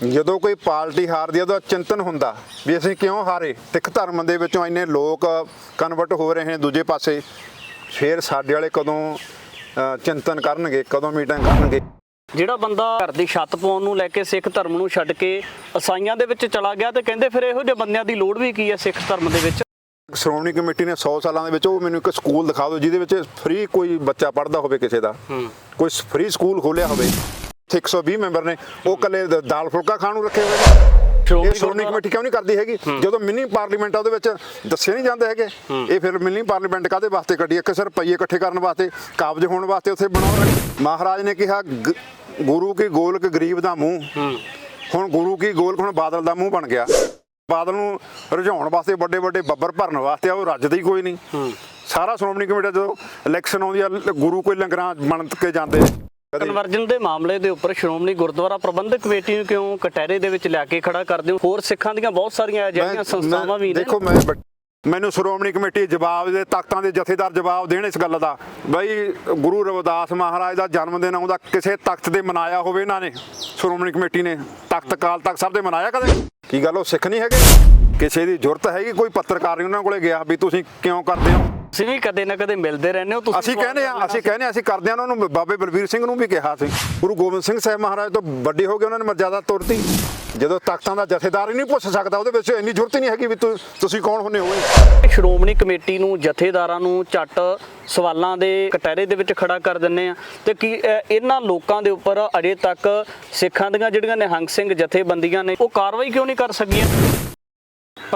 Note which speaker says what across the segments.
Speaker 1: ਜਦੋਂ ਕੋਈ ਪਾਰਟੀ ਹਾਰਦੀ ਆ ਤਾਂ ਚਿੰਤਨ ਹੁੰਦਾ ਵੀ ਅਸੀਂ ਕਿਉਂ ਹਾਰੇ? ਸਿੱਖ ਧਰਮ ਦੇ ਵਿੱਚੋਂ ਇੰਨੇ ਲੋਕ ਕਨਵਰਟ ਹੋ ਰਹੇ ਨੇ ਦੂਜੇ ਪਾਸੇ। ਫਿਰ ਸਾਡੇ ਵਾਲੇ ਕਦੋਂ ਚਿੰਤਨ ਕਰਨਗੇ ਕਦੋਂ ਮੀਟਿੰਗ ਕਰਨਗੇ?
Speaker 2: ਜਿਹੜਾ ਬੰਦਾ ਘਰ ਦੀ ਛੱਤ ਪਾਉਣ ਨੂੰ ਲੈ ਕੇ ਸਿੱਖ ਧਰਮ ਨੂੰ ਛੱਡ ਕੇ ਈਸਾਈਆਂ ਦੇ ਵਿੱਚ ਚਲਾ ਗਿਆ ਤੇ ਕਹਿੰਦੇ ਫਿਰ ਇਹੋ ਜਿਹੇ ਬੰਦਿਆਂ ਦੀ ਲੋੜ ਵੀ ਕੀ ਹੈ ਸਿੱਖ ਧਰਮ ਦੇ ਵਿੱਚ?
Speaker 1: ਸ਼੍ਰੋਮਣੀ ਕਮੇਟੀ ਨੇ 100 ਸਾਲਾਂ ਦੇ ਵਿੱਚ ਉਹ ਮੈਨੂੰ ਇੱਕ ਸਕੂਲ ਦਿਖਾ ਦਿਓ ਜਿਹਦੇ ਵਿੱਚ ਫ੍ਰੀ ਕੋਈ ਬੱਚਾ ਪੜ੍ਹਦਾ ਹੋਵੇ ਕਿਸੇ ਦਾ।
Speaker 2: ਹੂੰ।
Speaker 1: ਕੋਈ ਫ੍ਰੀ ਸਕੂਲ ਖੋਲਿਆ ਹੋਵੇ। 120 ਮੈਂਬਰ ਨੇ ਉਹ ਕੱਲੇ ਦਾਲ ਫੁਲਕਾ ਖਾਣ ਨੂੰ ਰੱਖੇ ਹੋਏ ਨੇ। ਇਹ
Speaker 2: ਸ਼੍ਰੋਮਣੀ
Speaker 1: ਕਮੇਟੀ ਕਿਉਂ ਨਹੀਂ ਕਰਦੀ ਹੈਗੀ? ਜਦੋਂ ਮਿੰਨੀ ਪਾਰਲੀਮੈਂਟ ਆ ਉਹਦੇ ਵਿੱਚ ਦੱਸੇ ਨਹੀਂ ਜਾਂਦੇ ਹੈਗੇ। ਇਹ ਫਿਰ ਮਿੰਨੀ ਪਾਰਲੀਮੈਂਟ ਕਾਦੇ ਵਾਸਤੇ ਕੱਢੀ? ਇੱਕ ਸਿਰ ਰੁਪਈਏ ਇਕੱਠੇ ਕਰਨ ਵਾਸਤੇ ਕਾਬਜ ਹੋਣ ਵਾਸਤੇ ਉੱਥੇ ਬਣਾਉਣ ਮਹਾਰਾਜ ਨੇ ਕਿਹਾ ਗੁਰੂ ਕੀ ਗੋਲਕ ਗਰੀਬ ਦਾ ਮੂੰਹ। ਹੁਣ ਗੁਰੂ ਕੀ ਗੋਲਕ ਹੁਣ ਬਾਦਲ ਦਾ ਮੂੰਹ ਬਣ ਗਿਆ। ਬਾਦਲ ਨੂੰ ਰੁਝਾਉਣ ਵਾਸਤੇ ਵੱਡੇ ਵੱਡੇ ਬੱਬਰ ਭਰਨ ਵਾਸਤੇ ਆ ਉਹ ਰੱਜਦਾ ਹੀ ਕੋਈ ਨਹੀਂ। ਸਾਰਾ ਸ਼੍ਰੋਮਣੀ ਕਮੇਟੀ ਜਦੋਂ ਇਲੈਕਸ਼ਨ ਆਉਂਦੀ ਆ ਗੁਰੂ ਕੋਈ ਲੰਗਰਾਂ ਬਣ ਕੇ ਜਾਂਦੇ।
Speaker 2: ਕਨਵਰਜਨ ਦੇ ਮਾਮਲੇ ਦੇ ਉੱਪਰ ਸ਼੍ਰੋਮਣੀ ਗੁਰਦੁਆਰਾ ਪ੍ਰਬੰਧਕ ਕਮੇਟੀ ਨੂੰ ਕਿਉਂ ਕਟਹਿਰੇ ਦੇ ਵਿੱਚ ਲਿਆ ਕੇ ਖੜਾ ਕਰਦੇ ਹੋ ਹੋਰ ਸਿੱਖਾਂ ਦੀਆਂ ਬਹੁਤ ਸਾਰੀਆਂ ਅਜਿਹੀਆਂ
Speaker 1: ਮੈਂ-
Speaker 2: ਸੰਸਥਾਵਾਂ ਵੀ ਨੇ।
Speaker 1: ਦੇਖੋ ਮੈਂ ਮੈਨੂੰ ਸ਼੍ਰੋਮਣੀ ਕਮੇਟੀ ਜਵਾਬ ਦੇ ਤਖਤਾਂ ਦੇ ਜਥੇਦਾਰ ਜਵਾਬ ਦੇਣ ਇਸ ਗੱਲ ਦਾ। ਬਈ ਗੁਰੂ ਰਵਿਦਾਸ ਮਹਾਰਾਜ ਦਾ ਜਨਮ ਦਿਨ ਆਉਂਦਾ ਕਿਸੇ ਤਖਤ ਦੇ ਮਨਾਇਆ ਹੋਵੇ ਇਹਨਾਂ ਨੇ। ਸ਼੍ਰੋਮਣੀ ਕਮੇਟੀ ਨੇ ਤਖਤ ਕਾਲ ਤਖਤ ਸਭ ਦੇ ਮਨਾਇਆ ਕਦੇ? ਕੀ ਗੱਲ ਉਹ ਸਿੱਖ ਨਹੀਂ ਹੈਗੇ? ਕਿਸੇ ਦੀ ਜ਼ਰੂਰਤ ਹੈਗੀ ਕੋਈ ਪੱਤਰਕਾਰ ਨਹੀਂ ਉਹਨਾਂ ਕੋਲੇ ਗਿਆ ਵੀ ਤੁਸੀਂ ਕਿਉਂ ਕਰਦੇ ਹੋ?
Speaker 2: ਤੁਸੀਂ ਵੀ ਕਦੇ ਨਾ ਕਦੇ ਮਿਲਦੇ ਰਹਿੰਦੇ ਹੋ ਤੁਸੀਂ
Speaker 1: ਅਸੀਂ ਕਹਿੰਦੇ ਆ ਅਸੀਂ ਕਹਿੰਦੇ ਹਾਂ, ਅਸੀਂ ਕਰਦੇ ਆ ਉਹਨਾਂ ਨੂੰ ਬਾਬੇ ਬਲਵੀਰ ਸਿੰਘ ਨੂੰ ਵੀ ਕਿਹਾ ਸੀ। ਗੁਰੂ ਗੋਬਿੰਦ ਸਿੰਘ ਸਾਹਿਬ ਮਹਾਰਾਜ ਤੋਂ ਵੱਡੇ ਹੋ ਗਏ ਉਹਨਾਂ ਨੇ ਮਰਜ਼ਾਦਾ ਤੁਰਤੀ। ਜਦੋਂ ਤਖਤਾਂ ਦਾ ਜਥੇਦਾਰ ਹੀ ਨਹੀਂ ਪੁੱਛ ਸਕਦਾ ਉਹਦੇ ਵਿੱਚ ਇੰਨੀ ਜ਼ਰੂਰਤ ਹੀ ਨਹੀਂ ਹੈਗੀ ਵੀ ਤੁਸੀਂ ਕੌਣ ਹੁੰਨੇ ਹੋਏ।
Speaker 2: ਸ਼੍ਰੋਮਣੀ ਕਮੇਟੀ ਨੂੰ ਜਥੇਦਾਰਾਂ ਨੂੰ ਝੱਟ ਸਵਾਲਾਂ ਦੇ ਕਟਹਿਰੇ ਦੇ ਵਿੱਚ ਖੜਾ ਕਰ ਦਿੰਨੇ ਆ ਤੇ ਕੀ ਇਹਨਾਂ ਲੋਕਾਂ ਦੇ ਉੱਪਰ ਅਜੇ ਤੱਕ ਸਿੱਖਾਂ ਦੀਆਂ ਜਿਹੜੀਆਂ ਨਿਹੰਗ ਸਿੰਘ ਜਥੇਬੰਦੀਆਂ ਨੇ ਉਹ ਕਾਰਵਾਈ ਕਿਉਂ ਨਹੀਂ ਕਰ ਸਕੀਆਂ?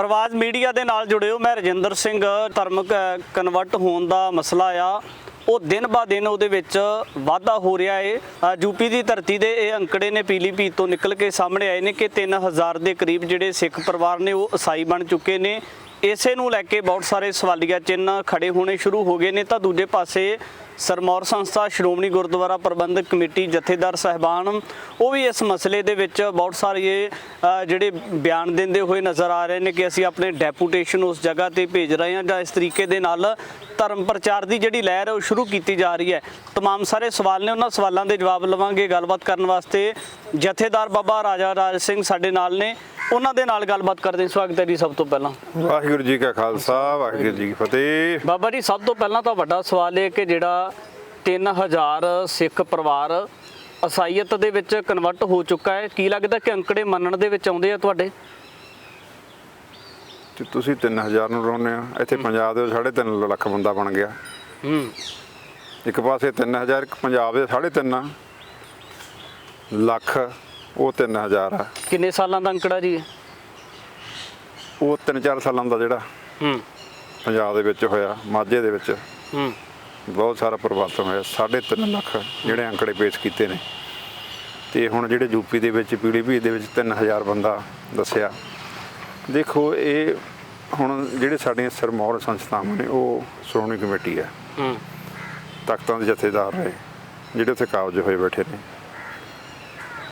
Speaker 2: ਪ੍ਰਵਾਜ਼ ਮੀਡੀਆ ਦੇ ਨਾਲ ਜੁੜਿਓ। ਮੈਂ ਰਜਿੰਦਰ ਸਿੰਘ ਧਰਮ ਕ- ਕਨਵਰਟ ਹੋਣ ਦਾ ਮਸਲਾ ਆ। ਉਹ ਦਿਨ ਬਾ ਦਿਨ ਉਹਦੇ ਵਿੱਚ ਵਾਧਾ ਹੋ ਰਿਹਾ ਏ। ਅ, ਯੂਪੀ ਦੀ ਧਰਤੀ ਦੇ ਇਹ ਅੰਕੜੇ ਨੇ ਪੀਲੀਭੀਤ ਤੋਂ ਨਿਕਲ ਕੇ ਸਾਹਮਣੇ ਆਏ ਨੇ ਕਿ 3000 ਦੇ ਕਰੀਬ ਜਿਹੜੇ ਸਿੱਖ ਪਰਿਵਾਰ ਨੇ ਉਹ ਈਸਾਈ ਬਣ ਚੁੱਕੇ ਨੇ। ਇਸੇ ਨੂੰ ਲੈ ਕੇ ਬਹੁਤ ਸਾਰੇ ਸਵਾਲੀਆ ਚਿੰਨ੍ਹ ਖੜੇ ਹੋਣੇ ਸ਼ੁਰੂ ਹੋ ਗਏ ਨੇ ਤਾਂ ਦੂਜੇ ਪਾਸੇ ਸਰਮੌਰ ਸੰਸਥਾ ਸ਼੍ਰੋਮਣੀ ਗੁਰਦੁਆਰਾ ਪ੍ਰਬੰਧਕ ਕਮੇਟੀ ਜਥੇਦਾਰ ਸਹਿਬਾਨ ਉਹ ਵੀ ਇਸ ਮਸਲੇ ਦੇ ਵਿੱਚ ਬਹੁਤ ਸਾਰੇ ਅ, ਜਿਹੜੇ ਬਿਆਨ ਦਿੰਦੇ ਹੋਏ ਨਜ਼ਰ ਆ ਰਹੇ ਨੇ ਕਿ ਅਸੀਂ ਆਪਣੇ ਡੈਪੂਟੇਸ਼ਨ ਉਸ ਜਗ੍ਹਾ ਤੇ ਭੇਜ ਰਹੇ ਹਾਂ ਜਾਂ ਇਸ ਤਰੀਕੇ ਦੇ ਨਾਲ ਧਰਮ ਪ੍ਰਚਾਰ ਦੀ ਜਿਹੜੀ ਲਹਿਰ ਹੈ ਉਹ ਸ਼ੁਰੂ ਕੀਤੀ ਜਾ ਰਹੀ ਹੈ तमाम ਸਾਰੇ ਸਵਾਲ ਨੇ ਉਹਨਾਂ ਸਵਾਲਾਂ ਦੇ ਜਵਾਬ ਲਵਾਂਗੇ ਗੱਲਬਾਤ ਕਰਨ ਵਾਸਤੇ ਜਥੇਦਾਰ ਬਾਬਾ ਰਾਜਾ ਰਾਜ ਸਿੰਘ ਸਾਡੇ ਨਾਲ ਨੇ ਉਹਨਾਂ ਦੇ ਨਾਲ ਗੱਲਬਾਤ ਕਰਦੇ ਹਾਂ। ਸਵਾਗਤ ਹੈ ਜੀ ਸਭ ਤੋਂ ਪਹਿਲਾਂ।
Speaker 1: ਵਾਹਿਗੁਰੂ ਜੀ ਕਾ ਖਾਲਸਾ ਵਾਹਿਗੁਰੂ ਜੀ ਕੀ ਫਤਿਹ।
Speaker 2: ਬਾਬਾ ਜੀ ਸਭ ਤੋਂ ਪਹਿਲਾਂ ਤਾਂ ਵੱਡਾ ਸਵਾਲ ਇਹ ਕਿ ਜਿਹੜਾ 3000 ਸਿੱਖ ਪਰਿਵਾਰ ਅਸਾਈਅਤ ਦੇ ਵਿੱਚ ਕਨਵਰਟ ਹੋ ਚੁੱਕਾ ਹੈ ਕੀ ਲੱਗਦਾ ਕਿ ਅੰਕੜੇ ਮੰਨਣ ਦੇ ਵਿੱਚ ਆਉਂਦੇ ਆ ਤੁਹਾਡੇ?
Speaker 1: ਤੇ ਤੁਸੀਂ 3000 ਨੂੰ ਰੋਨੇ ਆ ਇੱਥੇ ਪੰਜਾਬ ਦੇ 3.5 ਲੱਖ ਬੰਦਾ ਬਣ ਗਿਆ।
Speaker 2: ਹੂੰ।
Speaker 1: ਇੱਕ ਪਾਸੇ 3000 ਇੱਕ ਪੰਜਾਬ ਦੇ 3.5 ਲੱਖ ਉਹ 3000 ਆ।
Speaker 2: ਕਿੰਨੇ ਸਾਲਾਂ ਦਾ ਅੰਕੜਾ ਜੀ?
Speaker 1: ਉਹ 3-4 ਸਾਲਾਂ ਦਾ ਜਿਹੜਾ
Speaker 2: ਹੂੰ।
Speaker 1: ਪੰਜਾਬ ਦੇ ਵਿੱਚ ਹੋਇਆ ਮਾਝੇ ਦੇ ਵਿੱਚ।
Speaker 2: ਹੂੰ।
Speaker 1: ਬਹੁਤ ਸਾਰਾ ਪਰਿਵਰਤਨ ਹੋਇਆ। 3.5 ਲੱਖ ਜਿਹੜੇ ਅੰਕੜੇ ਪੇਸ਼ ਕੀਤੇ ਨੇ। ਤੇ ਹੁਣ ਜਿਹੜੇ ਯੂਪੀ ਦੇ ਵਿੱਚ ਪੀਲੀਭੀਤ ਦੇ ਵਿੱਚ 3000 ਬੰਦਾ ਦੱਸਿਆ। ਦੇਖੋ ਇਹ ਹੁਣ ਜਿਹੜੇ ਸਾਡੀਆਂ ਸਰਮੌਰ ਸੰਸਥਾਵਾਂ ਨੇ ਉਹ ਸ਼੍ਰੋਮਣੀ ਕਮੇਟੀ ਹੈ।
Speaker 2: ਹੂੰ।
Speaker 1: ਤਖਤਾਂ ਦੇ ਜਥੇਦਾਰ ਰਹੇ ਜਿਹੜੇ ਉੱਥੇ ਕਾਬਜ ਹੋਏ ਬੈਠੇ ਨੇ।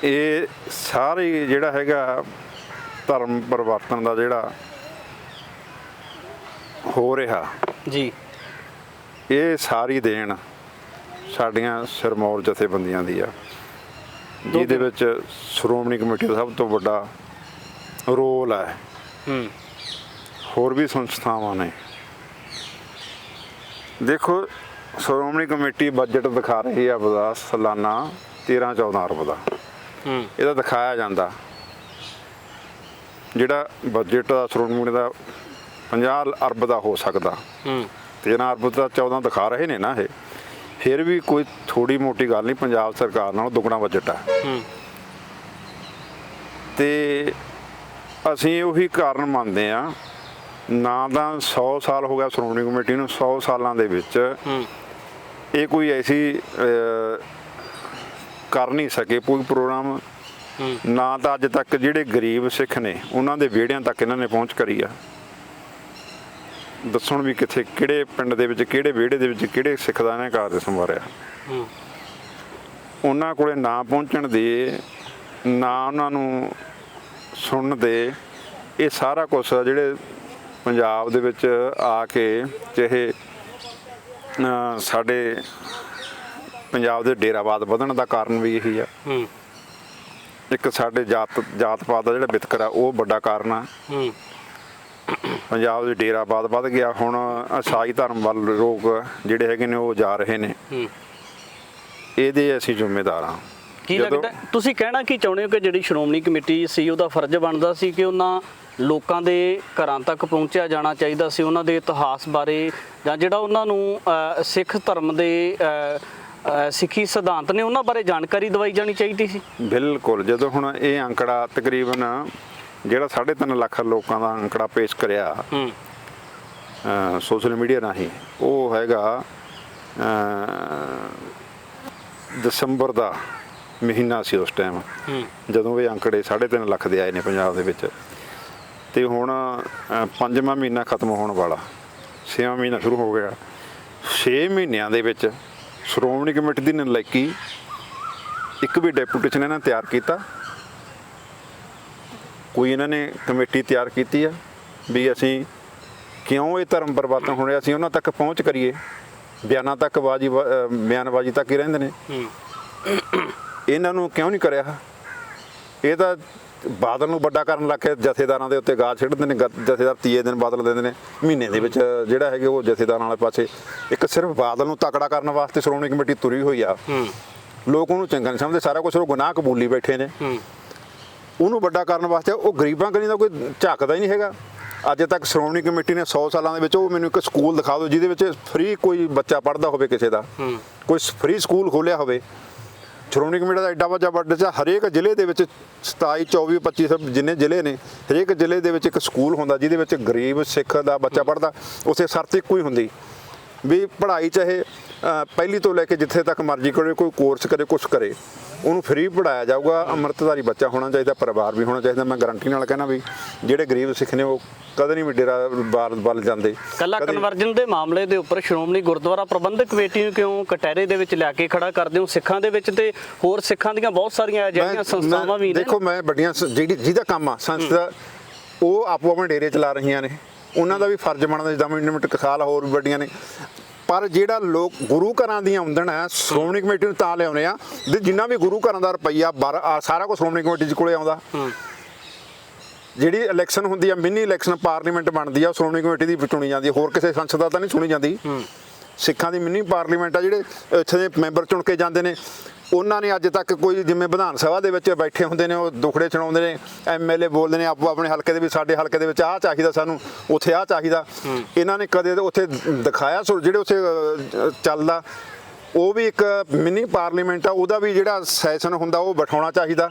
Speaker 1: ਇਹ ਸਾਰੇ ਜਿਹੜਾ ਹੈਗਾ ਧਰਮ ਪਰਿਵਰਤਨ ਦਾ ਜਿਹੜਾ ਹੋ ਰਿਹਾ।
Speaker 2: ਜੀ।
Speaker 1: ਇਹ ਸਾਰੀ ਦੇਣ ਸਾਡੀਆਂ ਸਿਰਮੌਰ ਜਥੇਬੰਦੀਆਂ ਦੀ ਆ। ਜਿਹਦੇ ਵਿੱਚ ਸ਼੍ਰੋਮਣੀ ਕਮੇਟੀ ਦਾ ਸਭ ਤੋਂ ਵੱਡਾ ਰੋਲ ਹੈ
Speaker 2: ਹੂੰ।
Speaker 1: ਹੋਰ ਵੀ ਸੰਸਥਾਵਾਂ ਨੇ। ਦੇਖੋ ਸ਼੍ਰੋਮਣੀ ਕਮੇਟੀ ਬਜਟ ਦਿਖਾ ਰਹੀ ਆ ਬਦਾ ਸਾਲਾਨਾ 13 14 ਅਰਬ ਦਾ। ਇਹਦਾ ਦਿਖਾਇਆ ਜਾਂਦਾ। ਜਿਹੜਾ ਬਜਟ ਦਾ ਸ਼੍ਰੋਮਣੀ ਦਾ 50 ਅਰਬ ਦਾ ਹੋ ਸਕਦਾ।
Speaker 2: ਹੂੰ।
Speaker 1: 13 ਅਰਬ ਦਾ 14 ਦਿਖਾ ਰਹੇ ਨੇ ਨਾ ਇਹ। ਫਿਰ ਵੀ ਕੋਈ ਥੋੜੀ ਮੋਟੀ ਗੱਲ ਨਹੀਂ ਪੰਜਾਬ ਸਰਕਾਰ ਨਾਲੋਂ ਦੁੱਗਣਾ ਬਜਟ ਆ।
Speaker 2: ਹੂੰ।
Speaker 1: ਤੇ ਅਸੀਂ ਉਹੀ ਕਾਰਨ ਮੰਨਦੇ ਆ ਨਾ ਤਾਂ 100 ਸਾਲ ਹੋ ਗਿਆ ਸ਼੍ਰੋਮਣੀ ਕਮੇਟੀ ਨੂੰ 100 ਸਾਲਾਂ ਦੇ ਵਿੱਚ
Speaker 2: ਹੂੰ।
Speaker 1: ਇਹ ਕੋਈ ਐਸੀ ਕਰ ਨਹੀਂ ਸਕੇ ਕੋਈ ਪ੍ਰੋਗਰਾਮ। ਨਾ ਤਾਂ ਅੱਜ ਤੱਕ ਜਿਹੜੇ ਗਰੀਬ ਸਿੱਖ ਨੇ ਉਹਨਾਂ ਦੇ ਵਿਹੜਿਆਂ ਤੱਕ ਇਹਨਾਂ ਨੇ ਪਹੁੰਚ ਕਰੀ ਆ। ਦੱਸਣ ਵੀ ਕਿੱਥੇ ਕਿਹੜੇ ਪਿੰਡ ਦੇ ਵਿੱਚ ਕਿਹੜੇ ਵਿਹੜੇ ਦੇ ਵਿੱਚ ਕਿਹੜੇ ਸਿੱਖ ਦਾ ਨੇ ਕਾਰਜ
Speaker 2: ਹੂੰ।
Speaker 1: ਉਹਨਾਂ ਕੋਲੇ ਨਾ ਪਹੁੰਚਣ ਦੇ ਨਾ ਉਹਨਾਂ ਨੂੰ ਸੁਣਨ ਦੇ ਇਹ ਸਾਰਾ ਕੁਝ ਜਿਹੜੇ ਪੰਜਾਬ ਦੇ ਵਿੱਚ ਆ ਕੇ ਚਾਹੇ ਸਾਡੇ ਪੰਜਾਬ ਦੇ ਡੇਰਾਵਾਦ ਵਧਣ ਦਾ ਕਾਰਨ ਵੀ ਇਹੀ ਆ।
Speaker 2: ਹੂੰ।
Speaker 1: ਇੱਕ ਸਾਡੇ ਜਾਤ ਜਾਤ ਪਾਤ ਦਾ ਜਿਹੜਾ ਵਿਤਕਰਾ ਉਹ ਵੱਡਾ ਕਾਰਨ ਆ।
Speaker 2: ਹੂੰ।
Speaker 1: ਪੰਜਾਬ ਦੇ ਡੇਰਾਬਾਦ ਵੱਧ ਗਿਆ ਹੁਣ ਈਸਾਈ ਧਰਮ ਵੱਲ ਲੋਕ ਜਿਹੜੇ ਹੈਗੇ ਨੇ ਉਹ ਜਾ ਰਹੇ ਨੇ।
Speaker 2: ਹੂੰ।
Speaker 1: ਇਹਦੇ ਅਸੀਂ ਜ਼ਿੰਮੇਦਾਰ ਹਾਂ।
Speaker 2: ਕੀ ਲੱਗਦਾ ਤੁਸੀਂ ਕਹਿਣਾ ਕੀ ਚਾਹੁੰਦੇ ਹੋ ਕਿ ਜਿਹੜੀ ਸ਼੍ਰੋਮਣੀ ਕਮੇਟੀ ਸੀ ਉਹਦਾ ਫਰਜ਼ ਬਣਦਾ ਸੀ ਕਿ ਉਹਨਾਂ ਲੋਕਾਂ ਦੇ ਘਰਾਂ ਤੱਕ ਪਹੁੰਚਿਆ ਜਾਣਾ ਚਾਹੀਦਾ ਸੀ ਉਹਨਾਂ ਦੇ ਇਤਿਹਾਸ ਬਾਰੇ ਜਾਂ ਜਿਹੜਾ ਉਹਨਾਂ ਨੂੰ ਸਿੱਖ ਧਰਮ ਦੇ ਸਿੱਖੀ ਸਿਧਾਂਤ ਨੇ ਉਹਨਾਂ ਬਾਰੇ ਜਾਣਕਾਰੀ ਦਵਾਈ ਜਾਣੀ ਚਾਹੀਦੀ ਸੀ?
Speaker 1: ਬਿਲਕੁਲ ਜਦੋਂ ਹੁਣ ਇਹ ਅੰਕੜਾ ਤਕਰੀਬਨ ਜਿਹੜਾ 3.5 ਲੱਖ ਲੋਕਾਂ ਦਾ ਅੰਕੜਾ ਪੇਸ਼ ਕਰਿਆ
Speaker 2: ਹੂੰ।
Speaker 1: ਸੋਸ਼ਲ ਮੀਡੀਆ ਰਾਹੀਂ ਉਹ ਹੈਗਾ ਦਸੰਬਰ ਦਾ ਮਹੀਨਾ ਸੀ ਉਸ ਟਾਈਮ। ਜਦੋਂ ਇਹ ਅੰਕੜੇ 3.5 ਲੱਖ ਦੇ ਆਏ ਨੇ ਪੰਜਾਬ ਦੇ ਵਿੱਚ। ਤੇ ਹੁਣ ਪੰਜਵਾਂ ਮਹੀਨਾ ਖਤਮ ਹੋਣ ਵਾਲਾ ਛੇਵਾਂ ਮਹੀਨਾ ਸ਼ੁਰੂ ਹੋ ਗਿਆ। 6 ਮਹੀਨਿਆਂ ਦੇ ਵਿੱਚ ਸ਼੍ਰੋਮਣੀ ਕਮੇਟੀ ਦੀ ਨਲਾਇਕੀ ਇੱਕ ਵੀ ਡੈਪੂਟੇਸ਼ਨ ਇਹਨਾਂ ਤਿਆਰ ਕੀਤਾ। ਕੋਈ ਇਹਨਾਂ ਨੇ ਕਮੇਟੀ ਤਿਆਰ ਕੀਤੀ ਆ ਵੀ ਅਸੀਂ ਕਿਉਂ ਇਹ ਧਰਮ ਪਰਿਵਰਤਨ ਹੋ ਰਿਹਾ ਅਸੀਂ ਉਹਨਾਂ ਤੱਕ ਪਹੁੰਚ ਕਰੀਏ। ਬਿਆਨਾਂ ਤੱਕ ਬਾਜੀ ਬਿਆਨਬਾਜ਼ੀ ਤੱਕ ਹੀ ਰਹਿੰਦੇ ਨੇ। ਇਹਨਾਂ ਨੂੰ ਕਿਉਂ ਨਹੀਂ ਕਰਿਆ? ਇਹ ਤਾਂ ਬਾਦਲ ਨੂੰ ਵੱਡਾ ਕਰਨ ਲੱਗ ਕੇ ਜਥੇਦਾਰਾਂ ਦੇ ਉੱਤੇ ਗਾਜ ਛੱਡਦੇ ਨੇ ਗ- ਜਥੇਦਾਰ ਤੀਏ ਦਿਨ ਬਾਦਲ ਦਿੰਦੇ ਨੇ। ਮਹੀਨੇ ਦੇ ਵਿੱਚ ਜਿਹੜਾ ਹੈਗੇ ਉਹ ਜਥੇਦਾਰਾਂ ਵਾਲੇ ਪਾਸੇ ਇੱਕ ਸਿਰਫ ਬਾਦਲ ਨੂੰ ਤਕੜਾ ਕਰਨ ਵਾਸਤੇ ਸ਼੍ਰੋਮਣੀ ਕਮੇਟੀ ਤੁਰੀ ਹੋਈ ਆ। ਲੋਕ ਉਹਨੂੰ ਚੰਗਾ ਨਹੀਂ ਸਮਝਦੇ ਸਾਰਾ ਕੁਝ ਉਹ ਗੁਨਾਹ ਕਬੂਲੀ ਬੈਠੇ ਨੇ। ਉਹਨੂੰ ਵੱਡਾ ਕਰਨ ਵਾਸਤੇ ਉਹ ਗਰੀਬਾਂ ਕਨੀ ਦਾ ਕੋਈ ਝਾਕਦਾ ਹੀ ਨਹੀਂ ਹੈਗਾ। ਅੱਜ ਤੱਕ ਸ਼੍ਰੋਮਣੀ ਕਮੇਟੀ ਨੇ 100 ਸਾਲਾਂ ਦੇ ਵਿੱਚ ਉਹ ਮੈਨੂੰ ਇੱਕ ਸਕੂਲ ਦਿਖਾ ਦਿਓ ਜਿਹਦੇ ਵਿੱਚ ਫ੍ਰੀ ਕੋਈ ਬੱਚਾ ਪੜ੍ਹਦਾ ਹੋਵੇ ਕਿਸੇ ਦਾ। ਕੋਈ ਫ੍ਰੀ ਸਕੂਲ ਖੋਲਿਆ ਹੋਵੇ। ਸ਼੍ਰੋਮਣੀ ਕਮੇਟੀ ਦਾ ਐਡਾ ਵੱਡਾ ਵੱਡਾ ਹਰੇਕ ਜ਼ਿਲ੍ਹੇ ਦੇ ਵਿੱਚ 27 24 25 ਸਭ ਜਿੰਨੇ ਜ਼ਿਲ੍ਹੇ ਨੇ, ਹਰੇਕ ਜ਼ਿਲ੍ਹੇ ਦੇ ਵਿੱਚ ਇੱਕ ਸਕੂਲ ਹੁੰਦਾ ਜਿਹਦੇ ਵਿੱਚ ਗਰੀਬ, ਸਿੱਖ ਦਾ, ਬੱਚਾ ਪੜ੍ਹਦਾ, ਉਸੇ ਸ਼ਰਤ ਇੱਕੋ ਹੀ ਹੁੰਦੀ। ਵੀ ਪੜ੍ਹਾਈ ਚਾਹੇ ਪਹਿਲੀ ਤੋਂ ਲੈ ਕੇ ਜਿੱਥੇ ਤੱਕ ਮਰਜ਼ੀ ਕਰੇ ਕੋਈ ਕੋਰਸ ਕਰੇ ਕੁਝ ਕਰੇ ਉਹਨੂੰ ਫ੍ਰੀ ਪੜਾਇਆ ਜਾਊਗਾ ਅੰਮ੍ਰਿਤਧਾਰੀ ਬੱਚਾ ਹੋਣਾ ਚਾਹੀਦਾ ਪਰਿਵਾਰ ਵੀ ਹੋਣਾ ਚਾਹੀਦਾ ਮੈਂ ਗਾਰੰਟੀ ਨਾਲ ਕਹਿਣਾ ਵੀ ਜਿਹੜੇ ਗਰੀਬ ਸਿੱਖ ਨੇ ਉਹ ਕਦੇ ਨਹੀਂ ਵੀ ਡੇਰਾ ਬਾਰ ਵੱਲ ਜਾਂਦੇ
Speaker 2: ਕੱਲਾ ਕਨਵਰਜਨ ਦੇ ਮਾਮਲੇ ਦੇ ਉੱਪਰ ਸ਼੍ਰੋਮਣੀ ਗੁਰਦੁਆਰਾ ਪ੍ਰਬੰਧਕ ਕਮੇਟੀ ਨੂੰ ਕਿਉਂ ਕਟਹਿਰੇ ਦੇ ਵਿੱਚ ਲਿਆ ਕੇ ਖੜਾ ਕਰਦੇ ਹੋ? ਸਿੱਖਾਂ ਦੇ ਵਿੱਚ ਤੇ ਹੋਰ ਸਿੱਖਾਂ ਦੀਆਂ ਬਹੁਤ ਸਾਰੀਆਂ ਅਜਿਹੀਆਂ
Speaker 1: ਮੈਂ-
Speaker 2: ਸੰਸਥਾਵਾਂ ਵੀ ਨੇ।
Speaker 1: ਦੇਖੋ ਮੈਂ ਵੱਡੀਆਂ ਜਿਹੜੀ ਜਿਹਦਾ ਕੰਮ ਆ ਸੰਸਥਾ ਉਹ ਆਪੋ ਆਪਣੇ ਡੇਰੇ ਚਲਾ ਰਹੀਆਂ ਨੇ ਉਹਨਾਂ ਦਾ ਵੀ ਫਰਜ਼ ਬਣਦਾ ਜਿੱਦਾਂ ਮਿੰਟ ਕਸਾਲ ਹੋਰ ਵੀ ਵੱਡੀਆਂ ਨੇ। ਪਰ ਜਿਹੜਾ ਲੋਕ ਗੁਰੂ ਘਰਾਂ ਦੀਆਂ ਆਮਦਨ ਹੈ ਸ਼੍ਰੋਮਣੀ ਕਮੇਟੀ ਨੂੰ ਤਾਂ ਲਿਆਉਂਦੇ ਆ। ਵੀ ਜਿੰਨਾ ਵੀ ਗੁਰੂ ਘਰਾਂ ਦਾ ਰੁਪਈਆ ਬਾਰ- ਆ ਸਾਰਾ ਕੁਝ ਸ਼੍ਰੋਮਣੀ ਕਮੇਟੀ ਦੇ ਕੋਲੇ ਆਉਂਦਾ। ਜਿਹੜੀ ਇਲੈਕਸ਼ਨ ਹੁੰਦੀ ਆ ਮਿੰਨੀ ਇਲੈਕਸ਼ਨ ਪਾਰਲੀਮੈਂਟ ਬਣਦੀ ਆ ਉਹ ਸ਼੍ਰੋਮਣੀ ਕਮੇਟੀ ਦੀ ਚੁਣੀ ਜਾਂਦੀ ਆ। ਹੋਰ ਕਿਸੇ ਸੰਸਦ ਦਾ ਤਾਂ ਨਹੀਂ ਸੁਣੀ ਜਾਂਦੀ। ਸਿੱਖਾਂ ਦੀ ਮਿੰਨੀ ਪਾਰਲੀਮੈਂਟ ਆ ਜਿਹੜੇ ਇੱਥੇ ਦੇ ਮੈਂਬਰ ਚੁਣ ਕੇ ਜਾਂਦੇ ਨੇ। ਉਹਨਾਂ ਨੇ ਅੱਜ ਤੱਕ ਕੋਈ ਜਿਵੇਂ ਵਿਧਾਨ ਸਭਾ ਦੇ ਵਿੱਚ ਬੈਠੇ ਹੁੰਦੇ ਨੇ, ਉਹ ਦੁਖੜੇ ਸੁਣਾਉਂਦੇ ਨੇ ਐਮਐਲਏ ਬੋਲਦੇ ਨੇ, ਆਪੋ ਆਪਣੇ ਹਲਕੇ ਦੇ ਵੀ, ਸਾਡੇ ਹਲਕੇ ਦੇ ਵਿੱਚ ਆਹ ਚਾਹੀਦਾ ਸਾਨੂੰ, ਉੱਥੇ ਆਹ ਚਾਹੀਦਾ। ਇਹਨਾਂ ਨੇ ਕਦੇ ਉੱਥੇ ਦਿਖਾਇਆ ਸੋ ਜਿਹੜੇ ਉੱਥੇ ਚੱਲਦਾ। ਉਹ ਵੀ ਇੱਕ ਮਿੰਨੀ ਪਾਰਲੀਮੈਂਟ ਆ, ਉਹਦਾ ਵੀ ਜਿਹੜਾ ਸੈਸ਼ਨ ਹੁੰਦਾ, ਉਹ ਬਿਠਾਉਣਾ ਚਾਹੀਦਾ।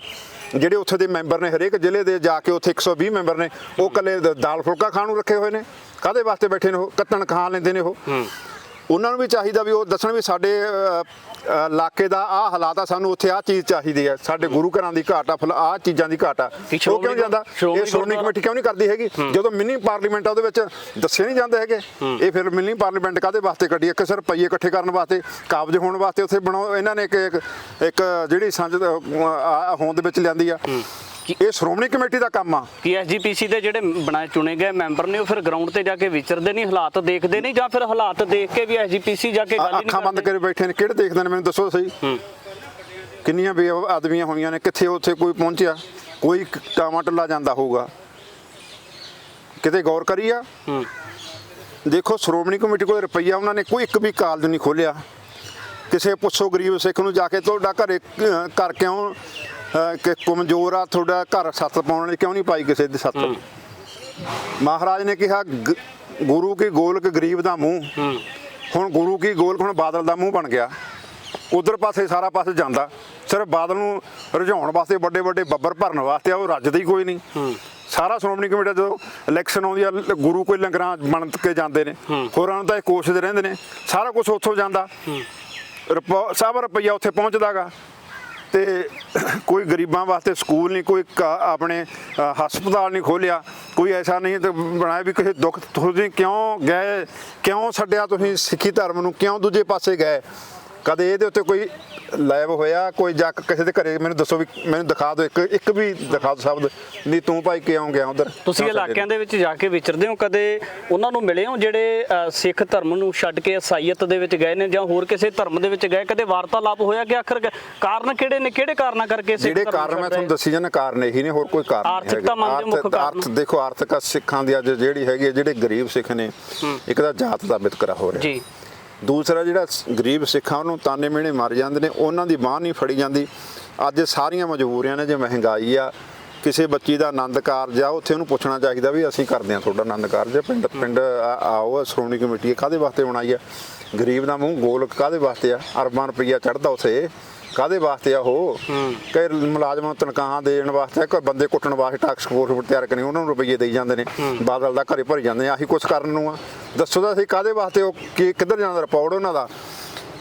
Speaker 1: ਜਿਹੜੇ ਉੱਥੇ ਦੇ ਮੈਂਬਰ ਨੇ, ਹਰੇਕ ਜ਼ਿਲ੍ਹੇ ਦੇ ਜਾ ਕੇ ਉੱਥੇ 120 ਮੈਂਬਰ ਨੇ, ਉਹ ਕੱਲੇ ਦਾਲ ਫੁਲਕਾ ਖਾਣ ਨੂੰ ਰੱਖੇ ਹੋਏ ਨੇ। ਕਾਦੇ ਵਾਸਤੇ ਬੈਠੇ ਨੇ ਉਹ? ਕੱਤਣ ਖਾ ਲੈਂਦੇ ਨੇ ਉਹ। ਉਹਨਾਂ ਨੂੰ ਵੀ ਚਾਹੀਦਾ ਵੀ ਉਹ ਦੱਸਣ ਵੀ ਸਾਡੇ ਇਲਾਕੇ ਦਾ ਆਹ ਹਾਲਾਤ ਆ ਸਾਨੂੰ ਉੱਥੇ ਆਹ ਚੀਜ਼ ਚਾਹੀਦੀ ਹੈ। ਸਾਡੇ ਗੁਰੂ ਘਰਾਂ ਦੀ ਘਾਟ ਆ ਫਲ ਆਹ ਚੀਜ਼ਾਂ ਦੀ ਘਾਟ ਆ। ਉਹ ਕਿਉਂ ਜਾਂਦਾ? ਇਹ ਸ਼੍ਰੋਮਣੀ ਕਮੇਟੀ ਕਿਉਂ ਨਹੀਂ ਕਰਦੀ ਹੈਗੀ? ਜਦੋਂ ਮਿੰਨੀ ਪਾਰਲੀਮੈਂਟ ਆ ਉਹਦੇ ਵਿੱਚ ਦੱਸੇ ਨਹੀਂ ਜਾਂਦੇ ਹੈਗੇ। ਇਹ ਫਿਰ ਮਿੰਨੀ ਪਾਰਲੀਮੈਂਟ ਕਾਦੇ ਵਾਸਤੇ ਕੱਢੀ? ਇੱਕ ਸਿਰ ਰੁਪਈਏ ਇਕੱਠੇ ਕਰਨ ਵਾਸਤੇ ਕਾਬਜ ਹੋਣ ਵਾਸਤੇ ਉੱਥੇ ਬਣਾਓ ਇਹਨਾਂ ਨੇ ਇੱਕ ਇੱਕ- ਜਿਹੜੀ ਆ ਹੋਂਦ ਵਿੱਚ ਲਿਆਂਦੀ ਆ। ਇਹ ਸ਼੍ਰੋਮਣੀ ਕਮੇਟੀ ਦਾ ਕੰਮ ਆ।
Speaker 2: ਕੀ ਐਸਜੀਪੀਸੀ ਦੇ ਜਿਹੜੇ ਬਣਾਏ ਚੁਣੇ ਗਏ ਮੈਂਬਰ ਨੇ ਉਹ ਫਿਰ ਗਰਾਊਂਡ ਤੇ ਜਾ ਕੇ ਵਿਚਰਦੇ ਨਹੀਂ ਹਾਲਾਤ ਦੇਖਦੇ ਨਹੀਂ ਜਾਂ ਫਿਰ ਹਾਲਾਤ ਦੇਖ ਕੇ ਵੀ ਐਸਜੀਪੀਸੀ ਜਾ ਕੇ ਗੱਲ ਨਹੀਂ
Speaker 1: ਅੱਖਾਂ ਬੰਦ? ਕਰੇ ਬੈਠੇ ਨੇ। ਕਿਹੜੇ ਦੇਖਦੇ ਨੇ? ਮੈਨੂੰ ਦੱਸੋ ਸਹੀ।
Speaker 2: ਹੂੰ।
Speaker 1: ਕਿੰਨੀਆਂ ਬੇ ਆਦਮੀਆਂ ਹੋਈਆਂ ਨੇ? ਕਿੱਥੇ ਉੱਥੇ ਕੋਈ ਪਹੁੰਚਿਆ? ਕੋਈ ਟਾਵਾਂ ਟੱਲਾ ਜਾਂਦਾ ਹੋਊਗਾ। ਕਿਤੇ ਗੌਰ ਕਰੀ ਆ?
Speaker 2: ਹੂੰ।
Speaker 1: ਦੇਖੋ ਸ਼੍ਰੋਮਣੀ ਕਮੇਟੀ ਕੋਲ ਰੁਪਈਆ ਉਹਨਾਂ ਨੇ ਕੋਈ ਇੱਕ ਵੀ ਕਾਲਜ ਨਹੀਂ ਖੋਲਿਆ ਕਿਸੇ ਪੁੱਛੋ ਗਰੀਬ ਸਿੱਖ ਨੂੰ ਜਾ ਕੇ ਤੁਹਾਡਾ ਘਰੇ ਘਰ ਕਿਉਂ ਕਿ ਕਮਜ਼ੋਰ ਆ ਤੁਹਾਡਾ ਘਰ ਸੱਤ ਪਾਉਣ ਲਈ ਕਿਉਂ ਨਹੀਂ ਪਾਈ ਕਿਸੇ ਦੇ ਸੱਤ? ਮਹਾਰਾਜ ਨੇ ਕਿਹਾ ਗੁਰੂ ਕੀ ਗੋਲਕ ਗਰੀਬ ਦਾ ਮੂੰਹ? ਹੁਣ ਗੁਰੂ ਕੀ ਗੋਲਕ ਹੁਣ ਬਾਦਲ ਦਾ ਮੂੰਹ ਬਣ ਗਿਆ। ਉਧਰ ਪਾਸੇ ਸਾਰਾ ਪਾਸੇ ਜਾਂਦਾ। ਸਿਰਫ ਬਾਦਲ ਨੂੰ ਰੁਝਾਉਣ ਵਾਸਤੇ ਵੱਡੇ ਵੱਡੇ ਬੱਬਰ ਭਰਨ ਵਾਸਤੇ ਆ ਉਹ ਰੱਜਦਾ ਹੀ ਕੋਈ ਨਹੀਂ। ਸਾਰਾ ਸ਼੍ਰੋਮਣੀ ਕਮੇਟੀ ਜਦੋਂ ਇਲੈਕਸ਼ਨ ਆਉਂਦੀ ਆ ਗੁਰੂ ਕੋਈ ਲੰਗਰਾਂ ਬਣ ਕੇ ਜਾਂਦੇ ਨੇ। ਹੋਰਾਂ ਨੂੰ ਤਾਂ ਇਹ ਕੋਸ਼ਿਸ਼ ਰਹਿੰਦੇ ਨੇ। ਸਾਰਾ ਕੁਝ ਉੱਥੋਂ ਜਾਂਦਾ। ਸਭ ਰੁਪਈਆ ਉੱਥੇ ਪਹੁੰਚਦਾਗਾ। ਤੇ ਕੋਈ ਗਰੀਬਾਂ ਵਾਸਤੇ ਸਕੂਲ ਨਹੀਂ, ਕੋਈ ਕ- ਆਪਣੇ ਹਸਪਤਾਲ ਨਹੀਂ ਖੋਲਿਆ, ਕੋਈ ਐਸਾ ਨਹੀਂ ਤੇ ਬਣਾਇਆ ਵੀ ਕਿਸੇ ਦੁੱਖ, ਤੁਸੀਂ ਕਿਉਂ ਗਏ, ਕਿਉਂ ਛੱਡਿਆ ਤੁਸੀਂ ਸਿੱਖੀ ਧਰਮ ਨੂੰ, ਕਿਉਂ ਦੂਜੇ ਪਾਸੇ ਗਏ? ਕਦੇ ਇਹਦੇ ਉੱਤੇ ਕੋਈ ਲਾਈਵ ਹੋਇਆ ਕੋਈ ਜਾ ਕੇ ਕਿਸੇ ਦੇ ਘਰੇ ਮੈਨੂੰ ਦੱਸੋ ਵੀ ਮੈਨੂੰ ਦਿਖਾ ਦਿਓ ਇੱਕ ਇੱਕ ਵੀ ਦਿਖਾ ਦਿਓ ਸ਼ਬਦ। ਨਹੀਂ ਤੂੰ ਭਾਈ ਕਿਉਂ ਗਿਆ ਉਧਰ?
Speaker 2: ਤੁਸੀਂ ਇਲਾਕਿਆਂ ਦੇ ਵਿੱਚ ਜਾ ਕੇ ਵਿਚਰਦੇ ਹੋ? ਕਦੇ ਉਹਨਾਂ ਨੂੰ ਮਿਲੇ ਹੋ ਜਿਹੜੇ ਅ, ਸਿੱਖ ਧਰਮ ਨੂੰ ਛੱਡ ਕੇ ਈਸਾਈਅਤ ਦੇ ਵਿੱਚ ਗਏ ਨੇ ਜਾਂ ਹੋਰ ਕਿਸੇ ਧਰਮ ਦੇ ਵਿੱਚ ਗਏ? ਕਦੇ ਵਾਰਤਾਲਾਪ ਹੋਇਆ ਕਿ ਆਖਰ ਕ- ਕਾਰਨ ਕਿਹੜੇ ਨੇ? ਕਿਹੜੇ ਕਾਰਨਾਂ ਕਰਕੇ ਸਿੱਖ
Speaker 1: ਜਿਹੜੇ
Speaker 2: ਧਰਮ
Speaker 1: ਕਾਰਨ ਮੈਂ
Speaker 2: ਛੱਡ
Speaker 1: ਤੁਹਾਨੂੰ
Speaker 2: ਰਹੇ?
Speaker 1: ਦੱਸੀ ਜਾਂਦਾ ਕਾਰਨ ਇਹੀ ਨੇ ਹੋਰ ਕੋਈ ਕਾਰਨ ਨਹੀਂ
Speaker 2: ਆਰਥਿਕਤਾ
Speaker 1: ਹੈਗੇ।
Speaker 2: ਮੰਨਦੇ ਹੋ ਮੁੱਖ ਕਾਰਨ?
Speaker 1: ਆਰਥ ਦੇਖੋ ਆਰਥਿਕ ਸਿੱਖਾਂ ਦੀ ਅੱਜ ਜਿਹੜੀ ਹੈਗੀ ਹੈ, ਜਿਹੜੇ ਗਰੀਬ ਸਿੱਖ ਨੇ ਇੱਕ ਤਾਂ ਜਾਤ ਦਾ ਵਿਤਕਰਾ ਹੋ ਰਿਹਾ।
Speaker 2: ਜੀ।
Speaker 1: ਦੂਸਰਾ ਜਿਹੜਾ ਗਰੀਬ ਸਿੱਖਾਂ ਨੂੰ ਤਾਨੇ ਮਿਹਣੇ ਮਾਰ ਜਾਂਦੇ ਨੇ, ਉਹਨਾਂ ਦੀ ਬਾਹ ਨਹੀਂ ਫੜੀ ਜਾਂਦੀ। ਅੱਜ ਸਾਰੀਆਂ ਮਜਬੂਰੀਆਂ ਨੇ, ਜੇ ਮਹਿੰਗਾਈ ਆ, ਕਿਸੇ ਬੱਚੀ ਦਾ ਆਨੰਦ ਕਾਰਜ ਆ, ਉੱਥੇ ਉਹਨੂੰ ਪੁੱਛਣਾ ਚਾਹੀਦਾ ਵੀ ਅਸੀਂ ਕਰਦੇ ਹਾਂ ਤੁਹਾਡਾ ਆਨੰਦ ਕਾਰਜ, ਪਿੰਡ ਪਿੰਡ ਆਓ ਸ਼੍ਰੋਮਣੀ ਕਮੇਟੀ ਇਹ ਕਾਦੇ ਵਾਸਤੇ ਬਣਾਈ ਆ? ਗਰੀਬ ਦਾ ਮੂੰਹ ਗੋਲ ਕਾਦੇ ਵਾਸਤੇ ਆ? ਅਰਬਾਂ ਰੁਪਈਆ ਚੜਦਾ ਉਥੇ। ਕਾਦੇ ਵਾਸਤੇ ਆ ਉਹ? ਕਈ ਮੁਲਾਜ਼ਮਾਂ ਨੂੰ ਤਨਖਾਹਾਂ ਦੇਣ ਵਾਸਤੇ ਕੋਈ ਬੰਦੇ ਕੁੱਟਣ ਵਾਸਤੇ ਟਾਕਸ ਫੋਰਸ ਤਿਆਰ ਕਰਨੀ ਉਹਨਾਂ ਨੂੰ ਰੁਪਈਏ ਦੇਈ ਜਾਂਦੇ ਨੇ। ਬਾਦਲ ਦਾ ਘਰੇ ਭਰੀ ਜਾਂਦੇ ਆਹੀ ਕੁਛ ਕਰਨ ਨੂੰ ਆ। ਦੱਸੋ ਤਾਂ ਅਸੀਂ ਕਾਦੇ ਵਾਸਤੇ ਉਹ ਕੀ ਕਿੱਧਰ ਜਾਂਦਾ ਰਿਪੋਰਟ ਉਹਨਾਂ ਦਾ?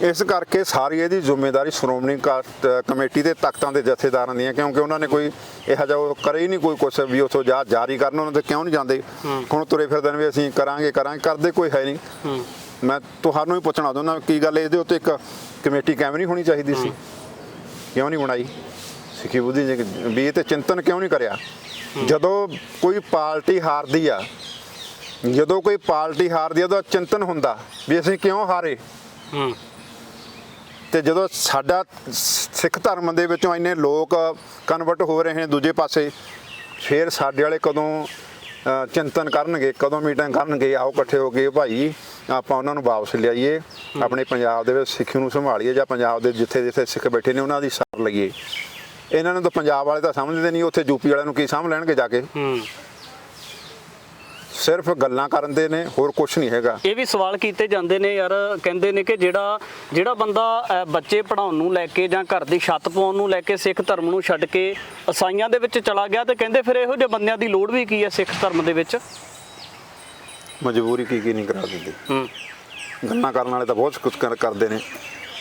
Speaker 1: ਇਸ ਕਰਕੇ ਸਾਰੀ ਇਹਦੀ ਜ਼ਿੰਮੇਵਾਰੀ ਸ਼੍ਰੋਮਣੀ ਕਾ- ਕਮੇਟੀ ਦੇ ਤਖਤਾਂ ਦੇ ਜਥੇਦਾਰਾਂ ਦੀਆਂ ਕਿਉਂਕਿ ਉਹਨਾਂ ਨੇ ਕੋਈ ਇਹੋ ਜਿਹਾ ਕਰੇ ਹੀ ਨਹੀਂ ਕੋਈ ਕੁਛ ਵੀ ਉਥੋਂ ਜਾ ਜਾਰੀ ਕਰਨ ਉਹਨਾਂ ਤੇ ਕਿਉਂ ਨਹੀਂ ਜਾਂਦੇ? ਹੁਣ ਤੁਰੇ ਫਿਰਦੇ ਨੇ ਵੀ ਅਸੀਂ ਕਰਾਂਗੇ ਕਰਾਂਗੇ ਕਰਦੇ ਕੋਈ ਹੈ ਨਹੀਂ। ਮੈਂ ਤੁਹਾਨੂੰ ਹੀ ਪੁੱਛਣਾ ਚਾਹੁੰਦਾ ਕੀ ਗੱਲ ਇਹਦੇ ਉੱਤੇ ਇੱਕ ਕਮੇਟੀ ਕਿਵੇਂ ਨਹੀਂ ਹੋਣੀ ਚਾਹੀਦੀ ਸੀ? ਕਿਉਂ ਨਹੀਂ ਬਣਾਈ? ਸਿੱਖੀ ਬੁੱਧੀ ਵੀ ਇਹ ਤੇ ਚਿੰਤਨ ਕਿਉਂ ਨਹੀਂ ਕਰਿਆ? ਜਦੋਂ ਕੋਈ ਪਾਰਟੀ ਹਾਰਦੀ ਆ ਜਦੋਂ ਕੋਈ ਪਾਰਟੀ ਹਾਰਦੀ ਆ ਉਹਦਾ ਚਿੰਤਨ ਹੁੰਦਾ ਵੀ ਅਸੀਂ ਕਿਉਂ ਹਾਰੇ?
Speaker 2: ਹੂੰ।
Speaker 1: ਤੇ ਜਦੋਂ ਸਾਡਾ ਸਿੱਖ ਧਰਮ ਦੇ ਵਿੱਚੋਂ ਇੰਨੇ ਲੋਕ ਕਨਵਰਟ ਹੋ ਰਹੇ ਨੇ ਦੂਜੇ ਪਾਸੇ ਫਿਰ ਸਾਡੇ ਵਾਲੇ ਕਦੋਂ ਚਿੰਤਨ ਕਰਨਗੇ ਕਦੋਂ ਮੀਟਿੰਗ ਕਰਨਗੇ ਆਓ ਇਕੱਠੇ ਹੋ ਕੇ ਭਾਈ ਆਪਾਂ ਉਹਨਾਂ ਨੂੰ ਵਾਪਸ ਲਿਆਈਏ ਆਪਣੇ ਪੰਜਾਬ ਦੇ ਵਿੱਚ ਸਿੱਖੀ ਨੂੰ ਸੰਭਾਲੀਏ ਜਾਂ ਪੰਜਾਬ ਦੇ ਜਿੱਥੇ ਜਿੱਥੇ ਸਿੱਖ ਬੈਠੇ ਨੇ ਉਹਨਾਂ ਦੀ ਸਾਰ ਲਈਏ। ਇਹਨਾਂ ਨੂੰ ਤਾਂ ਪੰਜਾਬ ਵਾਲੇ ਤਾਂ ਸਮਝਦੇ ਨਹੀਂ ਉੱਥੇ ਯੂਪੀ ਵਾਲਿਆਂ ਨੂੰ ਕੀ ਸਮਝ ਲੈਣਗੇ ਜਾ ਕੇ?
Speaker 2: ਹੂੰ।
Speaker 1: ਸਿਰਫ ਗੱਲਾਂ ਕਰਨ ਦੇ ਨੇ ਹੋਰ ਕੁਝ ਨਹੀਂ ਹੈਗਾ।
Speaker 2: ਇਹ ਵੀ ਸਵਾਲ ਕੀਤੇ ਜਾਂਦੇ ਨੇ ਯਾਰ ਕਹਿੰਦੇ ਨੇ ਕਿ ਜਿਹੜਾ ਜਿਹੜਾ ਬੰਦਾ ਬੱਚੇ ਪੜਾਉਣ ਨੂੰ ਲੈ ਕੇ ਜਾਂ ਘਰ ਦੀ ਛੱਤ ਪਾਉਣ ਨੂੰ ਲੈ ਕੇ ਸਿੱਖ ਧਰਮ ਨੂੰ ਛੱਡ ਕੇ ਈਸਾਈਆਂ ਦੇ ਵਿੱਚ ਚਲਾ ਗਿਆ ਤੇ ਕਹਿੰਦੇ ਫਿਰ ਇਹੋ ਜਿਹੇ ਬੰਦਿਆਂ ਦੀ ਲੋੜ ਵੀ ਕੀ ਹੈ ਸਿੱਖ ਧਰਮ ਦੇ ਵਿੱਚ?
Speaker 1: ਮਜਬੂਰੀ ਕੀ ਕੀ ਨਹੀਂ ਕਰਾ ਦਿੰਦੀ।
Speaker 2: ਹੂੰ।
Speaker 1: ਗੱਲਾਂ ਕਰਨ ਵਾਲੇ ਤਾਂ ਬਹੁਤ ਕੁਝ ਕਰ- ਕਰਦੇ ਨੇ।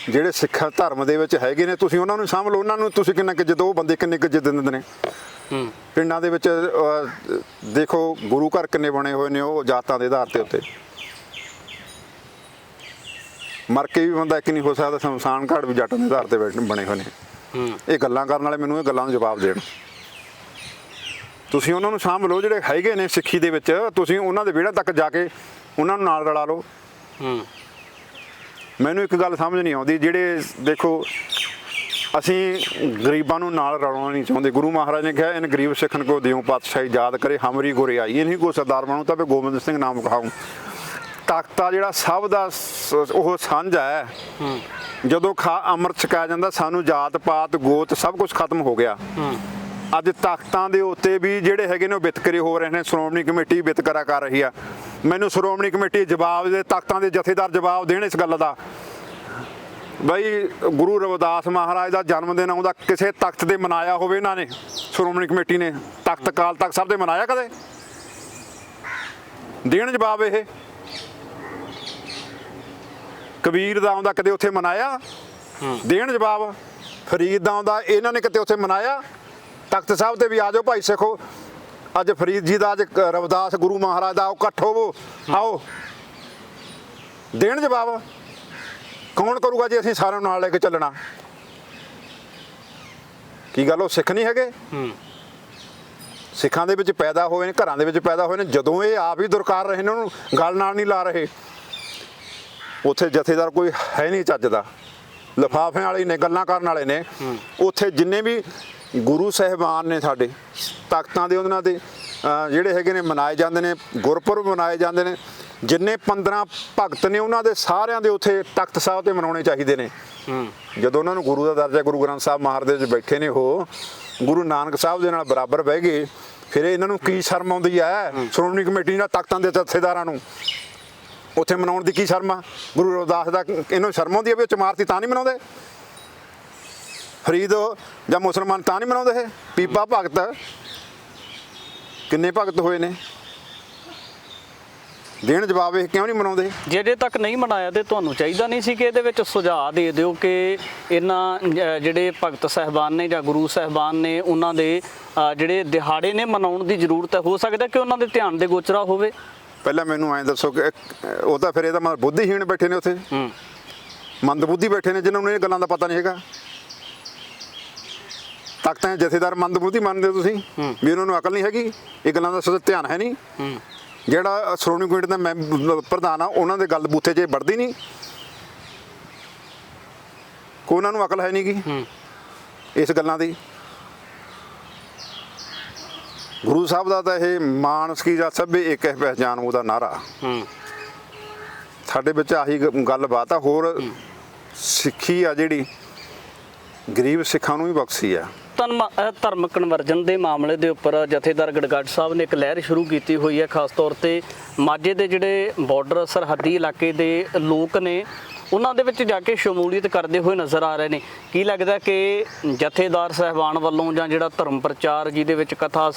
Speaker 1: ਜਿਹੜੇ ਸਿੱਖ ਧਰਮ ਦੇ ਵਿੱਚ ਹੈਗੇ ਨੇ ਤੁਸੀਂ ਉਹਨਾਂ ਨੂੰ ਸਾਂਭ ਲਓ ਉਹਨਾਂ ਨੂੰ ਤੁਸੀਂ ਕਿੰਨਾ ਕਿ ਜਦੋਂ ਉਹ ਬੰਦੇ ਕਿੰਨੇ ਕੁ ਜਿੱਦ ਦਿੰਦੇ ਨੇ?
Speaker 2: ਹੂੰ।
Speaker 1: ਪਿੰਡਾਂ ਦੇ ਵਿੱਚ ਦੇਖੋ ਗੁਰੂ ਘਰ ਕਿੰਨੇ ਬਣੇ ਹੋਏ ਨੇ ਉਹ ਜਾਤਾਂ ਦੇ ਆਧਾਰ ਤੇ ਉੱਤੇ। ਮਰ ਕੇ ਵੀ ਬੰਦਾ ਇੱਕ ਨਹੀਂ ਹੋ ਸਕਦਾ ਸ਼ਮਸ਼ਾਨ ਘਾਟ ਵੀ ਜੱਟਾਂ ਦੇ ਆਧਾਰ ਤੇ ਬਣੇ ਹੋਏ ਨੇ।
Speaker 2: ਹੂੰ।
Speaker 1: ਇਹ ਗੱਲਾਂ ਕਰਨ ਵਾਲੇ ਮੈਨੂੰ ਇਹ ਗੱਲਾਂ ਦਾ ਜਵਾਬ ਦੇਣ। ਤੁਸੀਂ ਉਹਨਾਂ ਨੂੰ ਸਾਂਭ ਲਓ ਜਿਹੜੇ ਹੈਗੇ ਨੇ ਸਿੱਖੀ ਦੇ ਵਿੱਚ ਤੁਸੀਂ ਉਹਨਾਂ ਦੇ ਵਿਹੜਾ ਤੱਕ ਜਾ ਕੇ ਉਹਨਾਂ ਨੂੰ ਨਾਲ ਰਲਾ ਲਓ।
Speaker 2: ਹੂੰ।
Speaker 1: ਮੈਨੂੰ ਇੱਕ ਗੱਲ ਸਮਝ ਨਹੀਂ ਆਉਂਦੀ ਜਿਹੜੇ ਦੇਖੋ ਅਸੀਂ ਗਰੀਬਾਂ ਨੂੰ ਨਾਲ ਰਲਾਉਣਾ ਨਹੀਂ ਚਾਹੁੰਦੇ। ਗੁਰੂ ਮਹਾਰਾਜ ਨੇ ਕਿਹਾ ਇਨ ਗਰੀਬ ਸਿੱਖਨ ਕੋ ਦਿਓ ਪਾਤਸ਼ਾਹੀ ਯਾਦ ਕਰੇ ਹਮਰੀ ਗੁਰੇ ਆਈ। ਇਹ ਨਹੀਂ ਕੋ ਸਰਦਾਰ ਬਣੂ ਤਾਂ ਵੀ ਗੋਬਿੰਦ ਸਿੰਘ ਨਾਮ ਕਹਾਉ। ਤਖਤਾ ਜਿਹੜਾ ਸਭ ਦਾ ਉਹ ਸਾਂਝਾ ਹੈ। ਜਦੋਂ ਖਾ ਅੰਮ੍ਰਿਤ ਛਕਾਇਆ ਜਾਂਦਾ ਸਾਨੂੰ ਜਾਤ ਪਾਤ ਗੋਤ ਸਭ ਕੁਝ ਖਤਮ ਹੋ ਗਿਆ। ਅੱਜ ਤਖਤਾਂ ਦੇ ਉੱਤੇ ਵੀ ਜਿਹੜੇ ਹੈਗੇ ਨੇ ਉਹ ਵਿਤਕਰੇ ਹੋ ਰਹੇ ਨੇ। ਸ਼੍ਰੋਮਣੀ ਕਮੇਟੀ ਵਿਤਕਰਾ ਕਰ ਰਹੀ ਆ। ਮੈਨੂੰ ਸ਼੍ਰੋਮਣੀ ਕਮੇਟੀ ਜਵਾਬ ਦੇ ਤਖਤਾਂ ਦੇ ਜਥੇਦਾਰ ਜਵਾਬ ਦੇਣ ਇਸ ਗੱਲ ਦਾ। ਬਈ ਗੁਰੂ ਰਵਿਦਾਸ ਮਹਾਰਾਜ ਦਾ ਜਨਮ ਦਿਨ ਆਉਂਦਾ ਕਿਸੇ ਤਖਤ ਤੇ ਮਨਾਇਆ ਹੋਵੇ ਇਹਨਾਂ ਨੇ ਸ਼੍ਰੋਮਣੀ ਕਮੇਟੀ ਨੇ। ਤਖਤ ਕਾਲ ਤਖਤ ਸਭ ਤੇ ਮਨਾਇਆ ਕਦੇ? ਦੇਣ ਜਵਾਬ ਇਹ। ਕਬੀਰ ਦਾ ਆਉਂਦਾ ਕਦੇ ਉੱਥੇ ਮਨਾਇਆ? ਦੇਣ ਜਵਾਬ। ਫਰੀਦ ਦਾ ਆਉਂਦਾ ਇਹਨਾਂ ਨੇ ਕਿਤੇ ਉੱਥੇ ਮਨਾਇਆ? ਤਖਤ ਸਾਹਿਬ ਤੇ ਵੀ ਆ ਜਾਓ ਭਾਈ ਸਿੱਖੋ। ਅੱਜ ਫਰੀਦ ਜੀ ਦਾ ਅੱਜ ਰਵਿਦਾਸ ਗੁਰੂ ਮਹਾਰਾਜ ਦਾ ਆਓ ਇਕੱਠ ਹੋਵੋ। ਆਓ। ਦੇਣ ਜਵਾਬ। ਕੌਣ ਕਰੂਗਾ ਜੇ? ਅਸੀਂ ਸਾਰਿਆਂ ਨੂੰ ਨਾਲ ਲੈ ਕੇ ਚੱਲਣਾ। ਕੀ ਗੱਲ ਉਹ ਸਿੱਖ ਨਹੀਂ ਹੈਗੇ?
Speaker 2: ਹੂੰ।
Speaker 1: ਸਿੱਖਾਂ ਦੇ ਵਿੱਚ ਪੈਦਾ ਹੋਏ ਨੇ ਘਰਾਂ ਦੇ ਵਿੱਚ ਪੈਦਾ ਹੋਏ ਨੇ। ਜਦੋਂ ਇਹ ਆਪ ਹੀ ਦੁਰਕਾਰ ਰਹੇ ਨੇ ਉਹਨੂੰ ਗੱਲ ਨਾਲ ਨਹੀਂ ਲਾ ਰਹੇ। ਉੱਥੇ ਜਥੇਦਾਰ ਕੋਈ ਹੈ ਨਹੀਂ ਚੱਜਦਾ ਲਫਾਫਿਆਂ ਵਾਲੇ ਨੇ ਗੱਲਾਂ ਕਰਨ ਵਾਲੇ ਨੇ। ਉੱਥੇ ਜਿੰਨੇ ਵੀ ਗੁਰੂ ਸਾਹਿਬਾਨ ਨੇ ਸਾਡੇ ਤਖਤਾਂ ਦੇ ਉਹਨਾਂ ਦੇ ਜਿਹੜੇ ਹੈਗੇ ਨੇ ਮਨਾਏ ਜਾਂਦੇ ਨੇ ਗੁਰਪੁਰਬ ਮਨਾਏ ਜਾਂਦੇ ਨੇ ਜਿੰਨੇ 15 ਭਗਤ ਨੇ ਉਹਨਾਂ ਦੇ ਸਾਰਿਆਂ ਦੇ ਉੱਥੇ ਤਖਤ ਸਾਹਿਬ ਤੇ ਮਨਾਉਣੇ ਚਾਹੀਦੇ ਨੇ। ਜਦੋਂ ਉਹਨਾਂ ਨੂੰ ਗੁਰੂ ਦਾ ਦਰਜਾ ਗੁਰੂ ਗ੍ਰੰਥ ਸਾਹਿਬ ਮਹਾਰਾਜ ਦੇ ਵਿੱਚ ਬੈਠੇ ਨੇ ਉਹ ਗੁਰੂ ਨਾਨਕ ਸਾਹਿਬ ਦੇ ਨਾਲ ਬਰਾਬਰ ਬਹਿ ਗਏ ਫਿਰ ਇਹਨਾਂ ਨੂੰ ਕੀ ਸ਼ਰਮ ਆਉਂਦੀ ਹੈ। ਸ਼੍ਰੋਮਣੀ ਕਮੇਟੀ ਨਾਲ ਤਖਤਾਂ ਦੇ ਜਥੇਦਾਰਾਂ ਨੂੰ। ਉੱਥੇ ਮਨਾਉਣ ਦੀ ਕੀ ਸ਼ਰਮ ਆ? ਗੁਰੂ ਰਵਿਦਾਸ ਦਾ ਇਹਨੂੰ ਸ਼ਰਮ ਆਉਂਦੀ ਹੈ ਵੀ ਉਹ ਚਮਾਰਤੀ ਤਾਂ ਨਹੀਂ ਮਨਾਉਂਦੇ? ਫਰੀਦ ਜਾਂ ਮੁਸਲਮਾਨ ਤਾਂ ਨਹੀਂ ਮਨਾਉਂਦੇ ਇਹ? ਪੀਪਾ ਭਗਤ ਕਿੰਨੇ ਭਗਤ ਹੋਏ ਨੇ? ਦੇਣ ਜਵਾਬ ਇਹ ਕਿਉਂ ਨਹੀਂ ਮਨਾਉਂਦੇ?
Speaker 2: ਜਿਹੜੇ ਤੱਕ ਨਹੀਂ ਮਨਾਇਆ ਤੇ ਤੁਹਾਨੂੰ ਚਾਹੀਦਾ ਨਹੀਂ ਸੀ ਕਿ ਇਹਦੇ ਵਿੱਚ ਸੁਝਾਅ ਦੇ ਦਿਓ ਕਿ ਇਹਨਾਂ ਜਿਹੜੇ ਭਗਤ ਸਹਿਬਾਨ ਨੇ ਜਾਂ ਗੁਰੂ ਸਹਿਬਾਨ ਨੇ ਉਹਨਾਂ ਦੇ ਜਿਹੜੇ ਦਿਹਾੜੇ ਨੇ ਮਨਾਉਣ ਦੀ ਜ਼ਰੂਰਤ ਹੈ ਹੋ ਸਕਦਾ ਕਿ ਉਹਨਾਂ ਦੇ ਧਿਆਨ ਦੇ ਗੋਚਰਾ ਹੋਵੇ।
Speaker 1: ਪਹਿਲਾਂ ਮੈਨੂੰ ਐਂ ਦੱਸੋ ਕਿ ਉਹ ਤਾਂ ਫਿਰ ਇਹਦਾ ਮਤਲਬ ਬੁੱਧੀਹੀਣ ਬੈਠੇ ਨੇ ਉੱਥੇ।
Speaker 2: ਹੂੰ।
Speaker 1: ਮੰਦਬੁੱਧੀ ਬੈਠੇ ਨੇ ਜਿਨ੍ਹਾਂ ਨੂੰ ਇਹ ਗੱਲਾਂ ਦਾ ਪਤਾ ਨਹੀਂ ਹੈਗਾ। ਤਖਤਾਂ ਦੇ ਜਥੇਦਾਰ ਮੰਦਬੁੱਧੀ ਮੰਨਦੇ ਹੋ ਤੁਸੀਂ? ਵੀ ਉਹਨਾਂ ਨੂੰ ਅਕਲ ਨਹੀਂ ਹੈਗੀ ਇਹ ਗੱਲਾਂ ਦਾ ਸਦਾ ਧਿਆਨ ਹੈ ਨਹੀਂ। ਜਿਹੜਾ ਸ਼੍ਰੋਮਣੀ ਕਮੇਟੀ ਦਾ ਮੈਂ ਪ੍ਰਧਾਨ ਆ ਉਹਨਾਂ ਦੇ ਗੱਲ ਬੂਥੇ 'ਚ ਵੜਦੀ ਨਹੀਂ। ਕੋ ਉਹਨਾਂ ਨੂੰ ਅਕਲ ਹੈ ਨਹੀਂਗੀ।
Speaker 2: ਹੂੰ।
Speaker 1: ਇਸ ਗੱਲਾਂ ਦੀ। ਗੁਰੂ ਸਾਹਿਬ ਦਾ ਤਾਂ ਇਹ ਮਾਨਸਕੀ ਜਾਂ ਸਭੇ ਇੱਕ ਹੈ ਪਹਿਚਾਨ ਉਹਦਾ ਨਾਰਾ।
Speaker 2: ਹੂੰ।
Speaker 1: ਸਾਡੇ ਵਿੱਚ ਆਹੀ ਗ- ਗੱਲਬਾਤ ਆ ਹੋਰ ਸਿੱਖੀ ਆ ਜਿਹੜੀ ਗਰੀਬ ਸਿੱਖਾਂ ਨੂੰ ਵੀ ਬਖਸ਼ੀ ਆ।
Speaker 2: ਧਰਮ ਧਰਮ ਕਨਵਰਜਨ ਦੇ ਮਾਮਲੇ ਦੇ ਉੱਪਰ ਜਥੇਦਾਰ ਗੜਗੜ ਸਾਹਿਬ ਨੇ ਇੱਕ ਲਹਿਰ ਸ਼ੁਰੂ ਕੀਤੀ ਹੋਈ ਹੈ ਖਾਸ ਤੌਰ ਤੇ ਮਾਝੇ ਦੇ ਜਿਹੜੇ ਬਾਰਡਰ ਸਰਹੱਦੀ ਇਲਾਕੇ ਦੇ ਲੋਕ ਨੇ ਉਹਨਾਂ ਦੇ ਵਿੱਚ ਜਾ ਕੇ ਸ਼ਮੂਲੀਅਤ ਕਰਦੇ ਹੋਏ ਨਜ਼ਰ ਆ ਰਹੇ ਨੇ। ਕੀ ਲੱਗਦਾ ਕਿ ਜਥੇਦਾਰ ਸਹਿਬਾਨ ਵੱਲੋਂ ਜਾਂ ਜਿਹੜਾ ਧਰਮ ਪ੍ਰਚਾਰ ਜਿਹਦੇ ਵਿੱਚ ਕਥਾ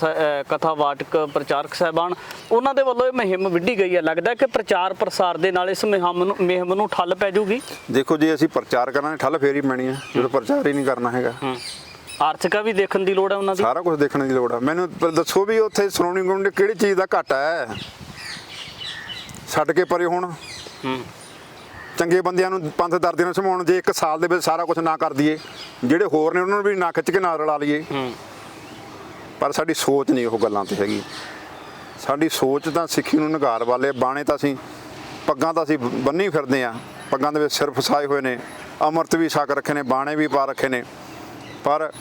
Speaker 2: ਕਥਾ ਵਾਟਕ ਪ੍ਰਚਾਰਕ ਸਹਿਬਾਨ ਉਹਨਾਂ ਦੇ ਵੱਲੋਂ ਇਹ ਮੁਹਿੰਮ ਵਿੱਢੀ ਗਈ ਹੈ? ਲੱਗਦਾ ਕਿ ਪ੍ਰਚਾਰ ਪ੍ਰਸਾਰ ਦੇ ਨਾਲ ਇਸ ਮੁਹਿੰਮ ਨੂੰ ਮੁਹਿੰਮ ਨੂੰ ਠੱਲ ਪੈ ਜਾਊਗੀ?
Speaker 1: ਦੇਖੋ ਜੇ ਅਸੀਂ ਪ੍ਰਚਾਰ ਕਰਾਂਗੇ ਠੱਲ ਫੇਰ ਹੀ ਪੈਣੀ ਆ ਜਦੋਂ ਪ੍ਰਚਾਰ ਹੀ ਨਹੀਂ ਕਰਨਾ ਹੈਗਾ।
Speaker 2: ਹੂੰ। ਆਰਥਿਕਾ ਵੀ ਦੇਖਣ ਦੀ ਲੋੜ ਹੈ ਉਹਨਾਂ ਦੀ?
Speaker 1: ਸਾਰਾ ਕੁਝ ਦੇਖਣ ਦੀ ਲੋੜ ਆ। ਮੈਨੂੰ ਦੱਸੋ ਵੀ ਉੱਥੇ ਸ਼੍ਰੋਮਣੀ ਕਮੇਟੀ ਕਿਹੜੀ ਚੀਜ਼ ਦਾ ਘਾਟਾ ਹੈ? ਛੱਡ ਕੇ ਪਰੇ ਹੁਣ।
Speaker 2: ਹੂੰ।
Speaker 1: ਚੰਗੇ ਬੰਦਿਆਂ ਨੂੰ ਪੰਥ ਦਰਦੇ ਨੂੰ ਸਮਾਉਣ ਜੇ ਇੱਕ ਸਾਲ ਦੇ ਵਿੱਚ ਸਾਰਾ ਕੁਝ ਨਾ ਕਰ ਦਈਏ ਜਿਹੜੇ ਹੋਰ ਨੇ ਉਹਨਾਂ ਨੂੰ ਵੀ ਨਾ ਖਿੱਚ ਕੇ ਨਾਲ ਰਲਾ ਲਈਏ।
Speaker 2: ਹੂੰ।
Speaker 1: ਪਰ ਸਾਡੀ ਸੋਚ ਨਹੀਂ ਉਹ ਗੱਲਾਂ ਤੇ ਹੈਗੀ। ਸਾਡੀ ਸੋਚ ਤਾਂ ਸਿੱਖੀ ਨੂੰ ਨਿਗਾਰ ਵਾਲੇ ਬਾਣੇ ਤਾਂ ਅਸੀਂ ਪੱਗਾਂ ਤਾਂ ਅਸੀਂ ਬੰਨੀ ਫਿਰਦੇ ਆ ਪੱਗਾਂ ਦੇ ਵਿੱਚ ਸਿਰ ਫਸਾਏ ਹੋਏ ਨੇ। ਅਮਰਤ ਵੀ ਛਕ ਰੱਖੇ ਨੇ ਬਾਣੇ ਵੀ ਪਾ ਰੱਖੇ ਨੇ। ਪਰ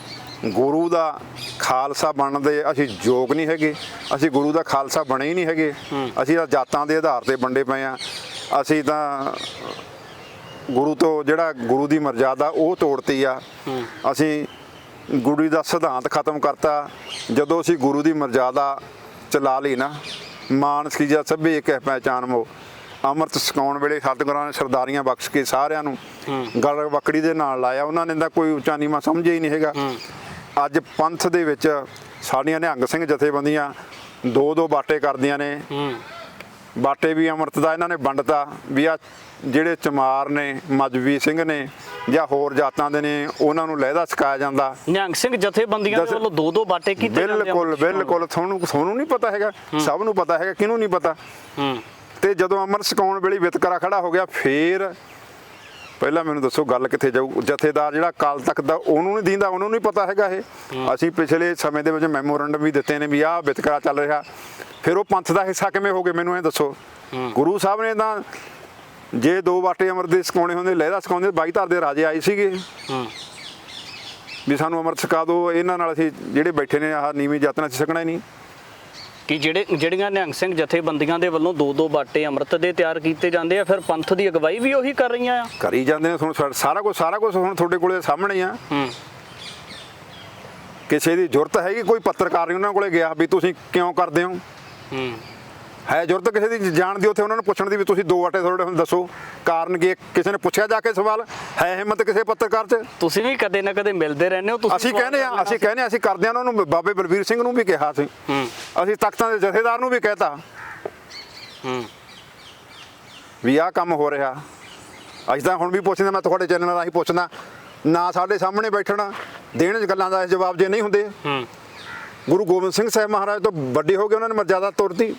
Speaker 1: ਗੁਰੂ ਦਾ ਖਾਲਸਾ ਬਣਨ ਦੇ ਅਸੀਂ ਯੋਗ ਨਹੀਂ ਹੈਗੇ। ਅਸੀਂ ਗੁਰੂ ਦਾ ਖਾਲਸਾ ਬਣੇ ਹੀ ਨਹੀਂ ਹੈਗੇ। ਅਸੀਂ ਤਾਂ ਜਾਤਾਂ ਦੇ ਆਧਾਰ ਤੇ ਵੰਡੇ ਪਏ ਆ ਅਸੀਂ ਤਾਂ ਗੁਰੂ ਤੋਂ ਜਿਹੜਾ ਗੁਰੂ ਦੀ ਮਰਜ਼ਾਦਾ ਉਹ ਤੋੜਤੀ ਆ। ਅਸੀਂ ਗੁਰੂ ਦਾ ਸਿਧਾਂਤ ਖਤਮ ਕਰਤਾ। ਜਦੋਂ ਅਸੀਂ ਗੁਰੂ ਦੀ ਮਰਜ਼ਾਦਾ ਚਲਾ ਲਈ ਨਾ ਮਾਨਸ ਕੀ ਜਾਂ ਸਭੇ ਇੱਕ ਹੈ ਪਹਿਚਾਨ ਮੋ ਅੰਮ੍ਰਿਤ ਛਕਾਉਣ ਵੇਲੇ ਸਤਿਗੁਰਾਂ ਨੇ ਸਰਦਾਰੀਆਂ ਬਖਸ਼ ਕੇ ਸਾਰਿਆਂ ਨੂੰ ਗਲ ਬੱਕੜੀ ਦੇ ਨਾਲ ਲਾਇਆ। ਉਹਨਾਂ ਨੇ ਤਾਂ ਕੋਈ ਉੱਚਾ ਨੀਵਾਂ ਸਮਝਿਆ ਹੀ ਨਹੀਂ ਹੈਗਾ। ਅੱਜ ਪੰਥ ਦੇ ਵਿੱਚ ਸਾਡੀਆਂ ਨਿਹੰਗ ਸਿੰਘ ਜਥੇਬੰਦੀਆਂ ਦੋ ਦੋ ਬਾਟੇ ਕਰਦੀਆਂ ਨੇ। ਬਾਟੇ ਵੀ ਅੰਮ੍ਰਿਤ ਦਾ ਇਹਨਾਂ ਨੇ ਵੰਡਤਾ। ਵੀ ਆ ਜਿਹੜੇ ਚਮਾਰ ਨੇ ਮਜਬੀ ਸਿੰਘ ਨੇ ਜਾਂ ਹੋਰ ਜਾਤਾਂ ਦੇ ਨੇ ਉਹਨਾਂ ਨੂੰ ਲਹਿਦਾ ਸਿਖਾਇਆ ਜਾਂਦਾ।
Speaker 2: ਨਿਹੰਗ ਸਿੰਘ ਜਥੇਬੰਦੀਆਂ ਦੇ ਵੱਲੋਂ ਦੋ ਦੋ ਬਾਟੇ ਕੀਤੇ ਜਾਂਦੇ।
Speaker 1: ਬਿਲਕੁਲ ਬਿਲਕੁਲ। ਤੁਹਾਨੂੰ ਤੁਹਾਨੂੰ ਨਹੀਂ ਪਤਾ ਹੈਗਾ। ਸਭ ਨੂੰ ਪਤਾ ਹੈਗਾ। ਕਿਹਨੂੰ ਨਹੀਂ ਪਤਾ?
Speaker 2: ਹੂੰ।
Speaker 1: ਤੇ ਜਦੋਂ ਅੰਮ੍ਰਿਤ ਛਕਾਉਣ ਵੇਲੇ ਵਿਤਕਰਾ ਖੜਾ ਹੋ ਗਿਆ ਫੇਰ ਪਹਿਲਾਂ ਮੈਨੂੰ ਦੱਸੋ ਗੱਲ ਕਿੱਥੇ ਜਾਊ? ਜਥੇਦਾਰ ਜਿਹੜਾ ਕਾਲ ਤੱਕ ਦਾ ਉਹਨੂੰ ਨਹੀਂ ਦਿੰਦਾ ਉਹਨੂੰ ਨਹੀਂ ਪਤਾ ਹੈਗਾ ਇਹ। ਅਸੀਂ ਪਿਛਲੇ ਸਮੇਂ ਦੇ ਵਿੱਚ ਮੈਮੋਰੰਡਮ ਵੀ ਦਿੱਤੇ ਨੇ ਵੀ ਆਹ ਵਿਤਕਰਾ ਚੱਲ ਰਿਹਾ। ਫਿਰ ਉਹ ਪੰਥ ਦਾ ਹਿੱਸਾ ਕਿਵੇਂ ਹੋ ਗਏ ਮੈਨੂੰ ਇਹ ਦੱਸੋ? ਗੁਰੂ ਸਾਹਿਬ ਨੇ ਤਾਂ ਜੇ ਦੋ ਬਾਟੇ ਅਮਰ ਦੇ ਸਿਕਾਉਣੇ ਹੁੰਦੇ ਲਹਿਰਾ ਸਿਕਾਉਂਦੇ ਬਾਈ ਧਰ ਦੇ ਰਾਜੇ ਆਏ ਸੀਗੇ। ਵੀ ਸਾਨੂੰ ਅਮਰ ਸਿਕਾ ਦਿਓ ਇਹਨਾਂ ਨਾਲ ਅਸੀਂ ਜਿਹੜੇ ਬੈਠੇ ਨੇ ਆਹ ਨੀਵੀਂ ਜਾਤਨਾ ਚ ਸਕਣਾ ਹੀ ਨਹੀਂ।
Speaker 2: ਕਿ ਜਿਹੜੇ ਜਿਹੜੀਆਂ ਨਿਹੰਗ ਸਿੰਘ ਜਥੇਬੰਦੀਆਂ ਦੇ ਵੱਲੋਂ ਦੋ ਦੋ ਬਾਟੇ ਅੰਮ੍ਰਿਤ ਦੇ ਤਿਆਰ ਕੀਤੇ ਜਾਂਦੇ ਆ ਫਿਰ ਪੰਥ ਦੀ ਅਗਵਾਈ ਵੀ ਉਹੀ ਕਰ ਰਹੀਆਂ ਆ?
Speaker 1: ਕਰੀ ਜਾਂਦੇ ਨੇ ਤੁਹਾਨੂੰ ਸਾਰਾ ਕੁਝ ਸਾਰਾ ਕੁਝ ਹੁਣ ਤੁਹਾਡੇ ਕੋਲੇ ਸਾਹਮਣੇ ਆ।
Speaker 2: ਹੂੰ।
Speaker 1: ਕਿਸੇ ਦੀ ਜ਼ਰੂਰਤ ਹੈਗੀ ਕੋਈ ਪੱਤਰਕਾਰ ਨਹੀਂ ਉਹਨਾਂ ਕੋਲੇ ਗਿਆ ਵੀ ਤੁਸੀਂ ਕਿਉਂ ਕਰਦੇ ਹੋ?
Speaker 2: ਹੂੰ।
Speaker 1: ਹੈ ਜ਼ਰੂਰਤ ਕਿਸੇ ਦੀ ਜਾਣ ਦੀ ਉੱਥੇ ਉਹਨਾਂ ਨੂੰ ਪੁੱਛਣ ਦੀ ਵੀ ਤੁਸੀਂ ਦੋ ਆਟੇ ਤੁਹਾਡੇ ਹੁਣ ਦੱਸੋ। ਕਾਰਨ ਕੀ ਹੈ? ਕਿਸੇ ਨੇ ਪੁੱਛਿਆ ਜਾ ਕੇ ਸਵਾਲ? ਹੈ ਹਿੰਮਤ ਕਿਸੇ ਪੱਤਰਕਾਰ 'ਚ?
Speaker 2: ਤੁਸੀਂ ਵੀ ਕਦੇ ਨਾ ਕਦੇ ਮਿਲਦੇ ਰਹਿੰਦੇ ਹੋ
Speaker 1: ਅਸੀਂ ਕਹਿੰਦੇ ਆ ਅਸੀਂ ਕਹਿੰਦੇ ਆ ਅਸੀਂ ਕਰਦੇ ਆ ਉਹਨਾਂ ਨੂੰ ਬਾਬੇ ਬਲਵੀਰ ਸਿੰਘ ਨੂੰ ਵੀ ਕਿਹਾ ਸੀ।
Speaker 2: ਹੂੰ।
Speaker 1: ਅਸੀਂ ਤਖਤਾਂ ਦੇ ਜਥੇਦਾਰ ਨੂੰ ਵੀ ਕਹਿਤਾ।
Speaker 2: ਹੂੰ।
Speaker 1: ਵੀ ਆਹ ਕੰਮ ਹੋ ਰਿਹਾ। ਅੱਜ ਤਾਂ ਹੁਣ ਵੀ ਪੁੱਛਦਾ ਮੈਂ ਤੁਹਾਡੇ ਚੈਨਲ ਰਾਹੀਂ ਪੁੱਛਦਾ। ਨਾ ਸਾਡੇ ਸਾਹਮਣੇ ਬੈਠਣਾ ਦੇਣ ਗੱਲਾਂ ਦਾ ਜਵਾਬ ਜੇ ਨਹੀਂ ਹੁੰਦੇ।
Speaker 2: ਹੂੰ।
Speaker 1: ਗੁਰੂ ਗੋਬਿੰਦ ਸਿੰਘ ਸਾਹਿਬ ਮਹਾਰਾਜ ਤੋਂ ਵੱਡੇ ਹੋ ਗਏ ਉਹਨਾਂ ਨੇ ਮਰਜ਼ਾਦਾ ਤੁਰਤੀ।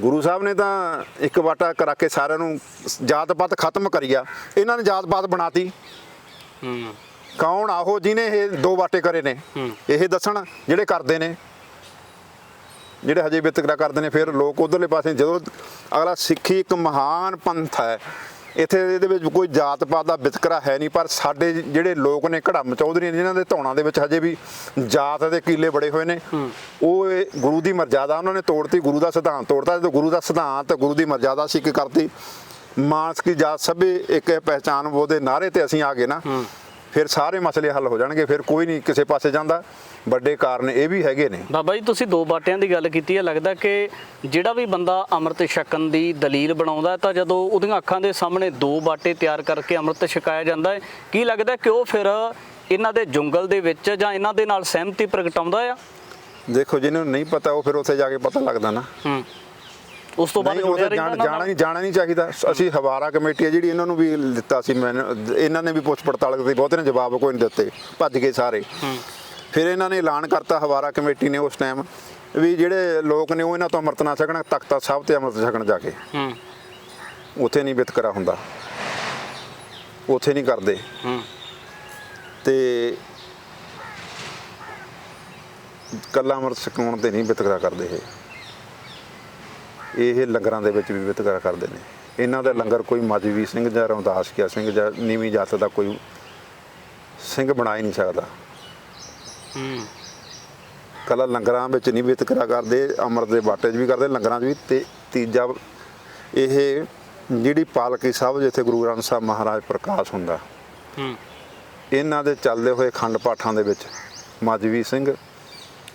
Speaker 1: ਗੁਰੂ ਸਾਹਿਬ ਨੇ ਤਾਂ ਇੱਕ ਵਾਟਾ ਕਰਾ ਕੇ ਸਾਰਿਆਂ ਨੂੰ ਜਾਤ ਪਾਤ ਖਤਮ ਕਰੀਆ ਇਹਨਾਂ ਨੇ ਜਾਤ ਪਾਤ ਬਣਾਤੀ।
Speaker 2: ਹੂੰ।
Speaker 1: ਕੌਣ? ਆਹੋ ਜਿਹਨੇ ਇਹ ਦੋ ਵਾਟੇ ਕਰੇ ਨੇ। ਇਹ ਦੱਸਣ ਜਿਹੜੇ ਕਰਦੇ ਨੇ। ਜਿਹੜੇ ਹਜੇ ਵਿਤਕਰਾ ਕਰਦੇ ਨੇ ਫਿਰ ਲੋਕ ਉਧਰਲੇ ਪਾਸੇ ਜਦੋਂ ਅਗਲਾ ਸਿੱਖੀ ਇੱਕ ਮਹਾਨ ਪੰਥ ਹੈ ਇੱਥੇ ਇਹਦੇ ਵਿੱਚ ਕੋਈ ਜਾਤ ਪਾਤ ਦਾ ਵਿਤਕਰਾ ਹੈ ਨਹੀਂ, ਪਰ ਸਾਡੇ ਜਿਹੜੇ ਲੋਕ ਨੇ ਘੜਮ ਚੌਧਰੀ ਨੇ, ਜਿਨ੍ਹਾਂ ਦੇ ਧੌਣਾ ਦੇ ਵਿੱਚ ਹਜੇ ਵੀ ਜਾਤ ਦੇ ਕੀਲੇ ਬੜੇ ਹੋਏ ਨੇ, ਉਹ ਇਹ ਗੁਰੂ ਦੀ ਮਰਜ਼ਾਦਾ, ਉਹਨਾਂ ਨੇ ਤੋੜਤੀ, ਗੁਰੂ ਦਾ ਸਿਧਾਂਤ ਤੋੜਤਾ, ਜਦੋਂ ਗੁਰੂ ਦਾ ਸਿਧਾਂਤ ਗੁਰੂ ਦੀ ਮਰਜ਼ਾਦਾ ਸਿੱਖ ਕਰਤੀ, ਮਾਨਸ ਕੀ ਜਾਤ ਸਭੇ ਇੱਕ ਹੈ ਪਹਿਚਾਨ ਉਹ ਦੇ ਨਾਰੇ ਤੇ ਅਸੀਂ ਆ ਗਏ ਨਾ। ਫਿਰ ਸਾਰੇ ਮਸਲੇ ਹੱਲ ਹੋ ਜਾਣਗੇ ਫਿਰ ਕੋਈ ਨਹੀਂ ਕਿਸੇ ਪਾਸੇ ਜਾਂਦਾ। ਵੱਡੇ ਕਾਰਨ ਇਹ ਵੀ ਹੈਗੇ ਨੇ।
Speaker 2: ਬਾਬਾ ਜੀ ਤੁਸੀਂ ਦੋ ਬਾਟਿਆਂ ਦੀ ਗੱਲ ਕੀਤੀ ਹੈ ਲੱਗਦਾ ਕਿ ਜਿਹੜਾ ਵੀ ਬੰਦਾ ਅੰਮ੍ਰਿਤ ਛਕਣ ਦੀ ਦਲੀਲ ਬਣਾਉਂਦਾ ਤਾਂ ਜਦੋਂ ਉਹਦੀਆਂ ਅੱਖਾਂ ਦੇ ਸਾਹਮਣੇ ਦੋ ਬਾਟੇ ਤਿਆਰ ਕਰਕੇ ਅੰਮ੍ਰਿਤ ਛਕਾਇਆ ਜਾਂਦਾ ਹੈ ਕੀ ਲੱਗਦਾ ਕਿ ਉਹ ਫਿਰ ਇਹਨਾਂ ਦੇ ਜੰਗਲ ਦੇ ਵਿੱਚ ਜਾਂ ਇਹਨਾਂ ਦੇ ਨਾਲ ਸਹਿਮਤੀ ਪ੍ਰਗਟਾਉਂਦਾ ਆ?
Speaker 1: ਦੇਖੋ ਜਿਹਨੂੰ ਨਹੀਂ ਪਤਾ ਉਹ ਫਿਰ ਉੱਥੇ ਜਾ ਕੇ ਪਤਾ ਲੱਗਦਾ ਨਾ।
Speaker 2: ਹੂੰ। ਉਸ ਤੋਂ ਬਾਅਦ
Speaker 1: ਨਹੀਂ ਉਹ
Speaker 2: ਜੁੜਿਆ
Speaker 1: ਤਾਂ
Speaker 2: ਰਹਿੰਦਾ
Speaker 1: ਜਾਣ- ਜਾਣਾ ਨਹੀਂ ਜਾਣਾ ਨਹੀਂ ਚਾਹੀਦਾ। ਅਸੀਂ ਹਵਾਰਾ ਕਮੇਟੀ ਹੈ ਜਿਹੜੀ ਇਹਨਾਂ ਨੂੰ ਵੀ ਦਿੱਤਾ ਸੀ ਮੈਂ ਇਹਨਾਂ ਨੇ ਵੀ ਪੁੱਛ ਪੜਤਾਲ ਕੀਤੀ ਬਹੁਤੇ ਨੇ ਜਵਾਬ ਕੋਈ ਨਹੀਂ ਦਿੱਤੇ ਭੱਜ ਗਏ ਸਾਰੇ। ਫਿਰ ਇਹਨਾਂ ਨੇ ਐਲਾਨ ਕਰਤਾ ਹਵਾਰਾ ਕਮੇਟੀ ਨੇ ਉਸ ਟਾਈਮ ਵੀ ਜਿਹੜੇ ਲੋਕ ਨੇ ਉਹ ਇਹਨਾਂ ਤੋਂ ਅੰਮ੍ਰਿਤ ਨਾ ਛਕਣ ਤਖਤਾ ਸਾਹਿਬ ਤੇ ਅੰਮ੍ਰਿਤ ਛਕਣ ਜਾ ਕੇ।
Speaker 2: ਹੂੰ।
Speaker 1: ਉੱਥੇ ਨਹੀਂ ਵਿਤਕਰਾ ਹੁੰਦਾ। ਉੱਥੇ ਨਹੀਂ ਕਰਦੇ।
Speaker 2: ਹੂੰ।
Speaker 1: ਤੇ ਕੱਲਾ ਅੰਮ੍ਰਿਤ ਛਕਾਉਣ ਤੇ ਨਹੀਂ ਵਿਤਕਰਾ ਕਰਦੇ ਇਹ। ਇਹ ਲੰਗਰਾਂ ਦੇ ਵਿੱਚ ਵੀ ਵਿਤਕਰਾ ਕਰਦੇ ਨੇ। ਇਹਨਾਂ ਦਾ ਲੰਗਰ ਕੋਈ ਮਜਵੀ ਸਿੰਘ ਜਾਂ ਰਮਦਾਸ ਕਿਆ ਸਿੰਘ ਜਾਂ ਨੀਵੀਂ ਜਾਤ ਦਾ ਕੋਈ ਸਿੰਘ ਬਣਾ ਹੀ ਨਹੀਂ ਸਕਦਾ।
Speaker 2: ਹੂੰ।
Speaker 1: ਕੱਲਾ ਲੰਗਰਾਂ ਵਿੱਚ ਨਹੀਂ ਵਿਤਕਰਾ ਕਰਦੇ ਅੰਮ੍ਰਿਤ ਦੇ ਬਾਟੇ 'ਚ ਵੀ ਕਰਦੇ ਲੰਗਰਾਂ 'ਚ ਵੀ ਤੇ ਤੀਜਾ ਇਹ ਜਿਹੜੀ ਪਾਲਕੀ ਸਾਹਿਬ ਜਿੱਥੇ ਗੁਰੂ ਗ੍ਰੰਥ ਸਾਹਿਬ ਮਹਾਰਾਜ ਪ੍ਰਕਾਸ਼ ਹੁੰਦਾ।
Speaker 2: ਹੂੰ।
Speaker 1: ਇਹਨਾਂ ਦੇ ਚੱਲਦੇ ਹੋਏ ਖੰਡ ਪਾਠਾਂ ਦੇ ਵਿੱਚ ਮਜਵੀ ਸਿੰਘ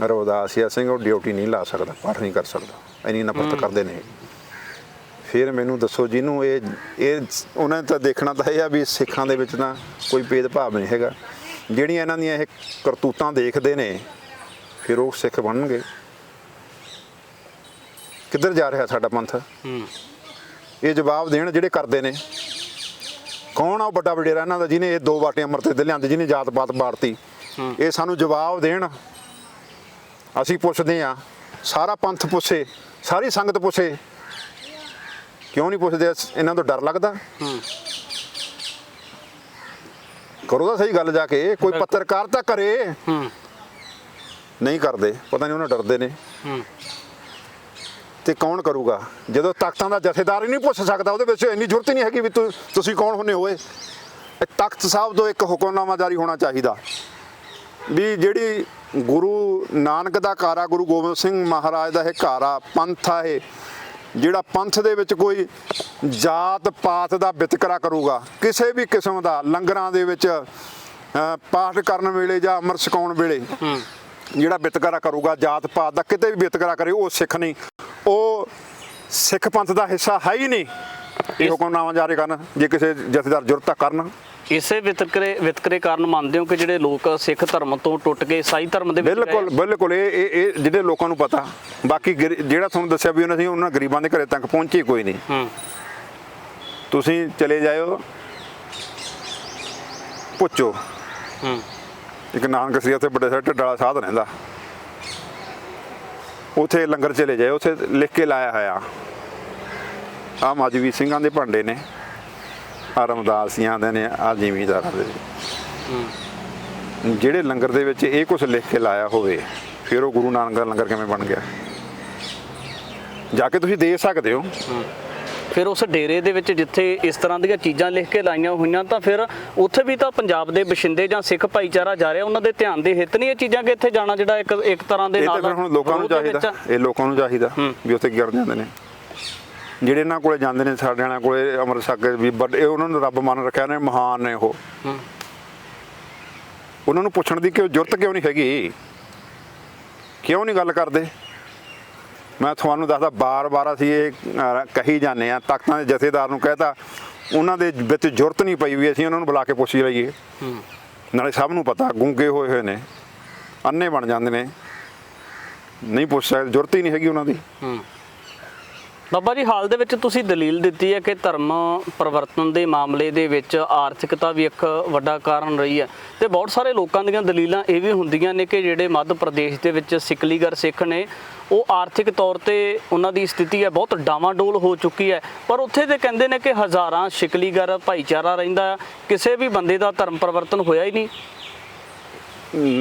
Speaker 1: ਰਵਦਾਸੀਆ ਸਿੰਘ ਉਹ ਡਿਊਟੀ ਨਹੀਂ ਲਾ ਸਕਦਾ ਪਾਠ ਨਹੀਂ ਕਰ ਸਕਦਾ। ਇੰਨੀ ਨਫ਼ਰਤ ਕਰਦੇ ਨੇ। ਫਿਰ ਮੈਨੂੰ ਦੱਸੋ ਜਿਹਨੂੰ ਇਹ ਇਹ ਉਹਨਾਂ ਨੇ ਤਾਂ ਦੇਖਣਾ ਤਾਂ ਇਹ ਆ ਵੀ ਸਿੱਖਾਂ ਦੇ ਵਿੱਚ ਤਾਂ ਕੋਈ ਭੇਦਭਾਵ ਨਹੀਂ ਹੈਗਾ। ਜਿਹੜੀਆਂ ਇਹਨਾਂ ਦੀਆਂ ਇਹ ਕਰਤੂਤਾਂ ਦੇਖਦੇ ਨੇ ਫਿਰ ਉਹ ਸਿੱਖ ਬਣਨਗੇ। ਕਿੱਧਰ ਜਾ ਰਿਹਾ ਸਾਡਾ ਪੰਥ?
Speaker 2: ਹੂੰ।
Speaker 1: ਇਹ ਜਵਾਬ ਦੇਣ ਜਿਹੜੇ ਕਰਦੇ ਨੇ। ਕੌਣ ਆ ਉਹ ਵੱਡਾ ਵਡੇਰਾ ਇਹਨਾਂ ਦਾ ਜਿਹਨੇ ਇਹ ਦੋ ਬਾਟੇ ਅੰਮ੍ਰਿਤ ਦੇ ਲਿਆਂਦੇ ਜਿਹਨੇ ਜਾਤ ਪਾਤ ਬਾੜਤੀ। ਇਹ ਸਾਨੂੰ ਜਵਾਬ ਦੇਣ। ਅਸੀਂ ਪੁੱਛਦੇ ਆ ਸਾਰਾ ਪੰਥ ਪੁੱਛੇ। ਸਾਰੀ ਸੰਗਤ ਪੁੱਛੇ। ਕਿਉਂ ਨਹੀਂ ਪੁੱਛਦੇ? ਇਹਨਾਂ ਤੋਂ ਡਰ ਲੱਗਦਾ। ਕਰੋ ਤਾਂ ਸਹੀ ਗੱਲ ਜਾ ਕੇ। ਕੋਈ ਪੱਤਰਕਾਰ ਤਾਂ ਕਰੇ ਨਹੀਂ ਕਰਦੇ। ਪਤਾ ਨਹੀਂ ਉਹਨਾਂ ਡਰਦੇ ਨੇ। ਤੇ ਕੌਣ ਕਰੂਗਾ? ਜਦੋਂ ਤਖਤਾਂ ਦਾ ਜਥੇਦਾਰ ਹੀ ਨਹੀਂ ਪੁੱਛ ਸਕਦਾ ਉਹਦੇ ਵਿੱਚ ਇੰਨੀ ਜ਼ਰੂਰਤ ਨਹੀਂ ਹੈਗੀ ਵੀ ਤੁਸੀਂ ਕੌਣ ਹੁੰਨੇ ਹੋਏ? ਤਖਤ ਸਾਹਿਬ ਤੋਂ ਇੱਕ ਹੁਕਮਨਾਮਾ ਜਾਰੀ ਹੋਣਾ ਚਾਹੀਦਾ। ਵੀ ਜਿਹੜੀ ਗੁਰੂ ਨਾਨਕ ਦਾ ਆ ਗੁਰੂ ਗੋਬਿੰਦ ਸਿੰਘ ਮਹਾਰਾਜ ਦਾ ਇਹ ਆ ਪੰਥ ਆ ਇਹ ਜਿਹੜਾ ਪੰਥ ਦੇ ਵਿੱਚ ਕੋਈ ਜਾਤ ਪਾਤ ਦਾ ਵਿਤਕਰਾ ਕਰੂਗਾ ਕਿਸੇ ਵੀ ਕਿਸਮ ਦਾ ਲੰਗਰਾਂ ਦੇ ਵਿੱਚ ਪਾਠ ਕਰਨ ਵੇਲੇ ਜਾਂ ਅੰਮ੍ਰਿਤ ਛਕਾਉਣ ਵੇਲੇ ਜਿਹੜਾ ਵਿਤਕਰਾ ਕਰੂਗਾ ਜਾਤ ਪਾਤ ਦਾ ਕਿਤੇ ਵੀ ਵਿਤਕਰਾ ਕਰੇ ਉਹ ਸਿੱਖ ਨਹੀਂ। ਉਹ ਸਿੱਖ ਪੰਥ ਦਾ ਹਿੱਸਾ ਹੈ ਹੀ ਨਹੀਂ। ਇਹ ਹੁਕਮਨਾਮਾ ਜਾਰੀ ਕਰਨ ਜੇ ਕਿਸੇ ਜਥੇਦਾਰ ਜ਼ਰੂਰਤ ਤਾਂ ਕਰਨ।
Speaker 2: ਇਸੇ ਵਿਤਕਰੇ ਵਿਤਕਰੇ ਕਾਰਨ ਮੰਨਦੇ ਹੋ ਕਿ ਜਿਹੜੇ ਲੋਕ ਸਿੱਖ ਧਰਮ ਤੋਂ ਟੁੱਟ ਕੇ ਈਸਾਈ ਧਰਮ ਦੇ ਵਿੱਚ
Speaker 1: ਬਿਲਕੁਲ ਬਿਲਕੁਲ ਇਹ ਇਹ ਜਿਹੜੇ ਲੋਕਾਂ ਨੂੰ ਪਤਾ ਬਾਕੀ ਜਿਹੜਾ ਤੁਹਾਨੂੰ ਦੱਸਿਆ ਵੀ ਉਹਨਾਂ ਸੀ ਉਹਨਾਂ ਗਰੀਬਾਂ ਦੇ ਘਰੇ ਤੱਕ ਪਹੁੰਚੇ ਕੋਈ ਨਹੀਂ।
Speaker 2: ਹੂੰ।
Speaker 1: ਤੁਸੀਂ ਚਲੇ ਜਾਇਓ ਪੁੱਛੋ।
Speaker 2: ਹੂੰ।
Speaker 1: ਇੱਕ ਨਾਨਕ ਸੀ ਉੱਥੇ ਵੱਡੇ ਸਾਰੇ ਢੱਡਾਲਾ ਸਾਧ ਰਹਿੰਦਾ। ਉਥੇ ਲੰਗਰ ਚਲੇ ਜਾਏ ਉਥੇ ਲਿਖ ਕੇ ਲਾਇਆ ਹੋਇਆ। ਆ ਮਾਜਵੀ ਸਿੰਘਾਂ ਦੇ ਭਾਂਡੇ ਨੇ। ਆ ਰਮਦਾਸੀਆਂ ਦੇ ਨੇ ਆ ਜ਼ਿਮੀਦਾਰਾਂ ਦੇ। ਜਿਹੜੇ ਲੰਗਰ ਦੇ ਵਿੱਚ ਇਹ ਕੁਝ ਲਿਖ ਕੇ ਲਾਇਆ ਹੋਵੇ ਫਿਰ ਉਹ ਗੁਰੂ ਨਾਨਕ ਦਾ ਲੰਗਰ ਕਿਵੇਂ ਬਣ ਗਿਆ? ਜਾ ਕੇ ਤੁਸੀਂ ਦੇਖ ਸਕਦੇ ਹੋ।
Speaker 2: ਫਿਰ ਉਸ ਡੇਰੇ ਦੇ ਵਿੱਚ ਜਿੱਥੇ ਇਸ ਤਰ੍ਹਾਂ ਦੀਆਂ ਚੀਜ਼ਾਂ ਲਿਖ ਕੇ ਲਾਈਆਂ ਹੋਈਆਂ ਤਾਂ ਫਿਰ ਉੱਥੇ ਵੀ ਤਾਂ ਪੰਜਾਬ ਦੇ ਬਸ਼ਿੰਦੇ ਜਾਂ ਸਿੱਖ ਭਾਈਚਾਰਾ ਜਾ ਰਿਹਾ ਉਹਨਾਂ ਦੇ ਧਿਆਨ ਦੇ ਹਿੱਤ ਨਹੀਂ ਇਹ ਚੀਜ਼ਾਂ ਕਿ ਇੱਥੇ ਜਾਣਾ ਜਿਹੜਾ ਇੱਕ ਇੱਕ ਤਰ੍ਹਾਂ ਦੇ
Speaker 1: ਇਹ ਤਾਂ
Speaker 2: ਨਾਲ
Speaker 1: ਹੁਣ ਲੋਕਾਂ ਨੂੰ
Speaker 2: ਦੇ
Speaker 1: ਚਾਹੀਦਾ। ਇਹ ਲੋਕਾਂ ਨੂੰ ਚਾਹੀਦਾ। ਵੀ ਉੱਥੇ ਕਰਨ ਜਾਂਦੇ ਨੇ। ਜਿਹੜੇ ਇਹਨਾਂ ਕੋਲੇ ਜਾਂਦੇ ਨੇ ਸਾਡੇ ਵਾਲਿਆਂ ਕੋਲੇ ਅੰਮ੍ਰਿਤ ਛਕ ਕੇ ਵੀ ਵੱਡੇ ਉਹਨਾਂ ਨੂੰ ਰੱਬ ਮੰਨ ਰੱਖਿਆ ਨੇ ਮਹਾਨ ਨੇ ਉਹ। ਉਹਨਾਂ ਨੂੰ ਪੁੱਛਣ ਦੀ ਕਿਉਂ ਜ਼ਰੂਰਤ ਕਿਉਂ ਨਹੀਂ ਹੈਗੀ? ਕਿਉਂ ਨਹੀਂ ਗੱਲ ਕਰਦੇ? ਮੈਂ ਤੁਹਾਨੂੰ ਦੱਸਦਾ ਬਾਰ-ਬਾਰ ਅਸੀਂ ਇਹ ਕਹੀ ਜਾਂਦੇ ਆ ਤਖਤਾਂ ਦੇ ਜਥੇਦਾਰ ਨੂੰ ਕਹਿਤਾ ਉਹਨਾਂ ਦੇ ਵਿੱਚ ਜ਼ਰੂਰਤ ਨਹੀਂ ਪਈ ਵੀ ਅਸੀਂ ਉਹਨਾਂ ਨੂੰ ਬੁਲਾ ਕੇ ਪੁੱਛ ਲਈਏ। ਨਾਲੇ ਸਭ ਨੂੰ ਪਤਾ ਗੂੰਗੇ ਹੋਏ ਹੋਏ ਨੇ ਅੰਨੇ ਬਣ ਜਾਂਦੇ ਨੇ। ਨਹੀਂ ਪੁੱਛ ਸਕਦੇ ਜ਼ਰੂਰਤ ਹੀ ਨਹੀਂ ਹੈਗੀ ਉਹਨਾਂ ਦੀ।
Speaker 2: ਹੂੰ। ਬਾਬਾ ਜੀ ਹਾਲ ਦੇ ਵਿੱਚ ਤੁਸੀਂ ਦਲੀਲ ਦਿੱਤੀ ਹੈ ਕਿ ਧਰਮ ਪਰਿਵਰਤਨ ਦੇ ਮਾਮਲੇ ਦੇ ਵਿੱਚ ਆਰਥਿਕਤਾ ਵੀ ਇੱਕ ਵੱਡਾ ਕਾਰਨ ਰਹੀ ਹੈ ਤੇ ਬਹੁਤ ਸਾਰੇ ਲੋਕਾਂ ਦੀਆਂ ਦਲੀਲਾਂ ਇਹ ਵੀ ਹੁੰਦੀਆਂ ਨੇ ਕਿ ਜਿਹੜੇ ਮੱਧ ਪ੍ਰਦੇਸ਼ ਦੇ ਵਿੱਚ ਸਿਕਲੀਗਰ ਸਿੱਖ ਨੇ ਉਹ ਆਰਥਿਕ ਤੌਰ ਤੇ ਉਹਨਾਂ ਦੀ ਸਥਿਤੀ ਹੈ ਬਹੁਤ ਡਾਵਾਂਡੋਲ ਹੋ ਚੁੱਕੀ ਹੈ। ਪਰ ਉੱਥੇ ਦੇ ਕਹਿੰਦੇ ਨੇ ਕਿ ਹਜ਼ਾਰਾਂ ਸਿਕਲੀਗਰ ਭਾਈਚਾਰਾ ਰਹਿੰਦਾ ਕਿਸੇ ਵੀ ਬੰਦੇ ਦਾ ਧਰਮ ਪਰਿਵਰਤਨ ਹੋਇਆ ਹੀ ਨਹੀਂ।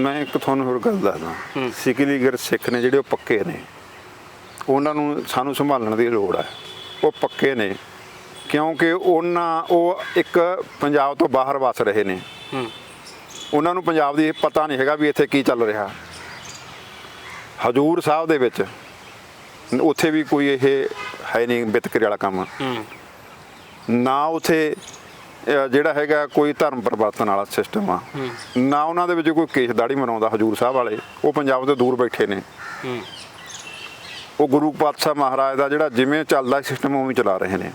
Speaker 1: ਮੈਂ ਇੱਕ ਤੁਹਾਨੂੰ ਹੋਰ ਗੱਲ ਦੱਸਦਾ। ਸਿਕਲੀਗਰ ਸਿੱਖ ਨੇ ਜਿਹੜੇ ਉਹ ਪੱਕੇ ਨੇ। ਉਹਨਾਂ ਨੂੰ ਸਾਨੂੰ ਸੰਭਾਲਣ ਦੀ ਲੋੜ ਹੈ। ਉਹ ਪੱਕੇ ਨੇ। ਕਿਉਂਕਿ ਉਹਨਾਂ ਉਹ ਇੱਕ ਪੰਜਾਬ ਤੋਂ ਬਾਹਰ ਵਸ ਰਹੇ ਨੇ। ਉਹਨਾਂ ਨੂੰ ਪੰਜਾਬ ਦੀ ਪਤਾ ਨਹੀਂ ਹੈਗਾ ਵੀ ਇੱਥੇ ਕੀ ਚੱਲ ਰਿਹਾ। ਹਜੂਰ ਸਾਹਿਬ ਦੇ ਵਿੱਚ ਉੱਥੇ ਵੀ ਕੋਈ ਇਹ ਹੈ ਨਹੀਂ ਵਿਤਕਰੇ ਵਾਲਾ ਕੰਮ। ਨਾ ਉਥੇ ਜਿਹੜਾ ਹੈਗਾ ਕੋਈ ਧਰਮ ਪਰਿਵਰਤਨ ਵਾਲਾ ਸਿਸਟਮ ਆ। ਨਾ ਉਹਨਾਂ ਦੇ ਵਿੱਚ ਕੋਈ ਕੇਸ ਦਾੜੀ ਮਨਾਉਂਦਾ ਹਜੂਰ ਸਾਹਿਬ ਵਾਲੇ। ਉਹ ਪੰਜਾਬ ਤੋਂ ਦੂਰ ਬੈਠੇ ਨੇ। ਉਹ ਗੁਰੂ ਪਾਤਸ਼ਾਹ ਮਹਾਰਾਜ ਦਾ ਜਿਹੜਾ ਜਿਵੇਂ ਚੱਲਦਾ ਸਿਸਟਮ ਉਵੇਂ ਚਲਾ ਰਹੇ ਨੇ।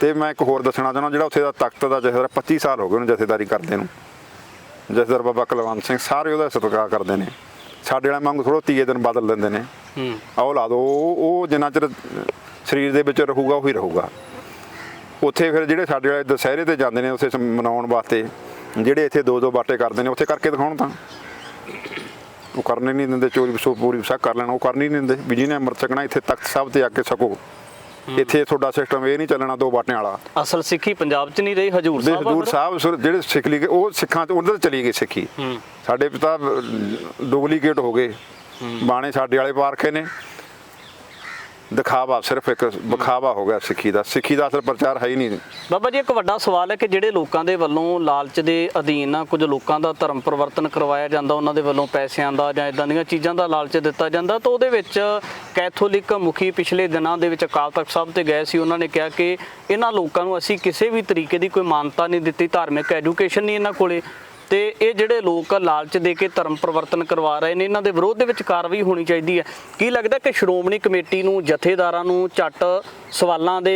Speaker 1: ਤੇ ਮੈਂ ਇੱਕ ਹੋਰ ਦੱਸਣਾ ਚਾਹੁੰਦਾ ਜਿਹੜਾ ਉੱਥੇ ਦਾ ਤਖਤ ਦਾ ਜਥੇਦਾਰ 25 ਸਾਲ ਹੋ ਗਏ ਉਹਨੂੰ ਜਥੇਦਾਰੀ ਕਰਦੇ ਨੂੰ। ਜਥੇਦਾਰ ਬਾਬਾ ਕੁਲਵੰਤ ਸਿੰਘ ਸਾਰੇ ਉਹਦਾ ਸਤਿਕਾਰ ਕਰਦੇ ਨੇ। ਸਾਡੇ ਵਾਲਾ ਵਾਂਗੂ ਥੋੜਾ ਤੀਏ ਦਿਨ ਬਦਲ ਲੈਂਦੇ ਨੇ।
Speaker 2: ਹੂੰ।
Speaker 1: ਆਹ ਲਾ ਦੋ ਉਹ ਜਿੰਨਾ ਚਿਰ ਸਰੀਰ ਦੇ ਵਿੱਚ ਰਹੂਗਾ ਉਹੀ ਰਹੂਗਾ। ਉੱਥੇ ਫਿਰ ਜਿਹੜੇ ਸਾਡੇ ਵਾਲੇ ਦੁਸਹਿਰੇ ਤੇ ਜਾਂਦੇ ਨੇ ਉੱਥੇ ਮਨਾਉਣ ਵਾਸਤੇ ਜਿਹੜੇ ਇੱਥੇ ਦੋ ਦੋ ਬਾਟੇ ਕਰਦੇ ਨੇ ਉੱਥੇ ਕਰਕੇ ਦਿਖਾਉਣ ਤਾਂ। ਉਹ ਕਰਨੇ ਨਹੀਂ ਦਿੰਦੇ ਚੋਰੀ ਸੋ ਪੂਰੀ ਵਿਸਾਖ ਕਰ ਲੈਣਾ ਉਹ ਕਰਨੀ ਨਹੀਂ ਦਿੰਦੇ ਵੀ ਜਿਹਨੇ ਅੰਮ੍ਰਿਤ ਛਕਣਾ ਇੱਥੇ ਤਖਤ ਸਾਹਿਬ ਤੇ ਆ ਕੇ ਸਕੋ ਇੱਥੇ ਤੁਹਾਡਾ ਸਿਸਟਮ ਇਹ ਨਹੀਂ ਚੱਲਣਾ ਦੋ ਬਾਟਿਆਂ ਵਾਲਾ।
Speaker 2: ਅਸਲ ਸਿੱਖੀ ਪੰਜਾਬ 'ਚ ਨਹੀਂ ਰਹੀ ਹਜੂਰ ਸਾਹਿਬ
Speaker 1: ਹਜ਼ੂਰ? ਸਾਹਿਬ ਜਿਹੜੇ ਸਿੱਖ ਲਈ ਗਏ ਉਹ ਸਿੱਖਾਂ ਤੋਂ ਉਹਨਾਂ ਤੇ ਚਲੀ ਗਈ ਸਿੱਖੀ। ਸਾਡੇ ਪਿਤਾ ਡੁਪਲੀਕੇਟ ਹੋ ਗਏ। ਬਾਣੇ ਸਾਡੇ ਵਾਲੇ ਪਾਰਖੇ ਨੇ। ਦਿਖਾਵਾ, ਸਿਰਫ ਇੱਕ ਵਿਖਾਵਾ ਹੋ ਗਿਆ ਸਿੱਖੀ ਦਾ। ਸਿੱਖੀ ਦਾ ਅਸਲ ਪ੍ਰਚਾਰ ਹੈ ਹੀ ਨਹੀਂ।
Speaker 2: ਬਾਬਾ ਜੀ, ਇੱਕ ਵੱਡਾ ਸਵਾਲ ਹੈ ਕਿ ਜਿਹੜੇ ਲੋਕਾਂ ਦੇ ਵੱਲੋਂ ਲਾਲਚ ਦੇ ਅਧੀਨ ਨਾ ਕੁਝ ਲੋਕਾਂ ਦਾ ਧਰਮ ਪਰਿਵਰਤਨ ਕਰਵਾਇਆ ਜਾਂਦਾ, ਉਹਨਾਂ ਦੇ ਵੱਲੋਂ ਪੈਸਿਆਂ ਦਾ ਜਾਂ ਇਦਾਂ ਦੀਆਂ ਚੀਜ਼ਾਂ ਦਾ ਲਾਲਚ ਦਿੱਤਾ ਜਾਂਦਾ, ਤਾਂ ਉਹਦੇ ਵਿੱਚ ਕੈਥੋਲਿਕ ਮੁਖੀ ਪਿਛਲੇ ਦਿਨਾਂ ਦੇ ਵਿੱਚ ਅਕਾਲ ਤਖਤ ਸਾਹਿਬ ਤੇ ਗਏ ਸੀ, ਉਹਨਾਂ ਨੇ ਕਿਹਾ ਕਿ ਇਹਨਾਂ ਲੋਕਾਂ ਨੂੰ ਅਸੀਂ ਕਿਸੇ ਵੀ ਤਰੀਕੇ ਦੀ ਕੋਈ ਮਾਨਤਾ ਨਹੀਂ ਦਿੱਤੀ, ਧਾਰਮਿਕ ਐਜੂਕੇਸ਼ਨ ਨਹੀਂ ਇਹਨਾਂ ਕੋਲੇ। ਤੇ ਇਹ ਜਿਹੜੇ ਲੋਕ ਲਾਲਚ ਦੇ ਕੇ ਧਰਮ ਪਰਿਵਰਤਨ ਕਰਵਾ ਰਹੇ ਨੇ ਇਹਨਾਂ ਦੇ ਵਿਰੋਧ ਦੇ ਵਿੱਚ ਕਾਰਵਾਈ ਹੋਣੀ ਚਾਹੀਦੀ ਹੈ। ਕੀ ਲੱਗਦਾ ਕਿ ਸ਼੍ਰੋਮਣੀ ਕਮੇਟੀ ਨੂੰ ਜਥੇਦਾਰਾਂ ਨੂੰ ਝੱਟ ਸਵਾਲਾਂ ਦੇ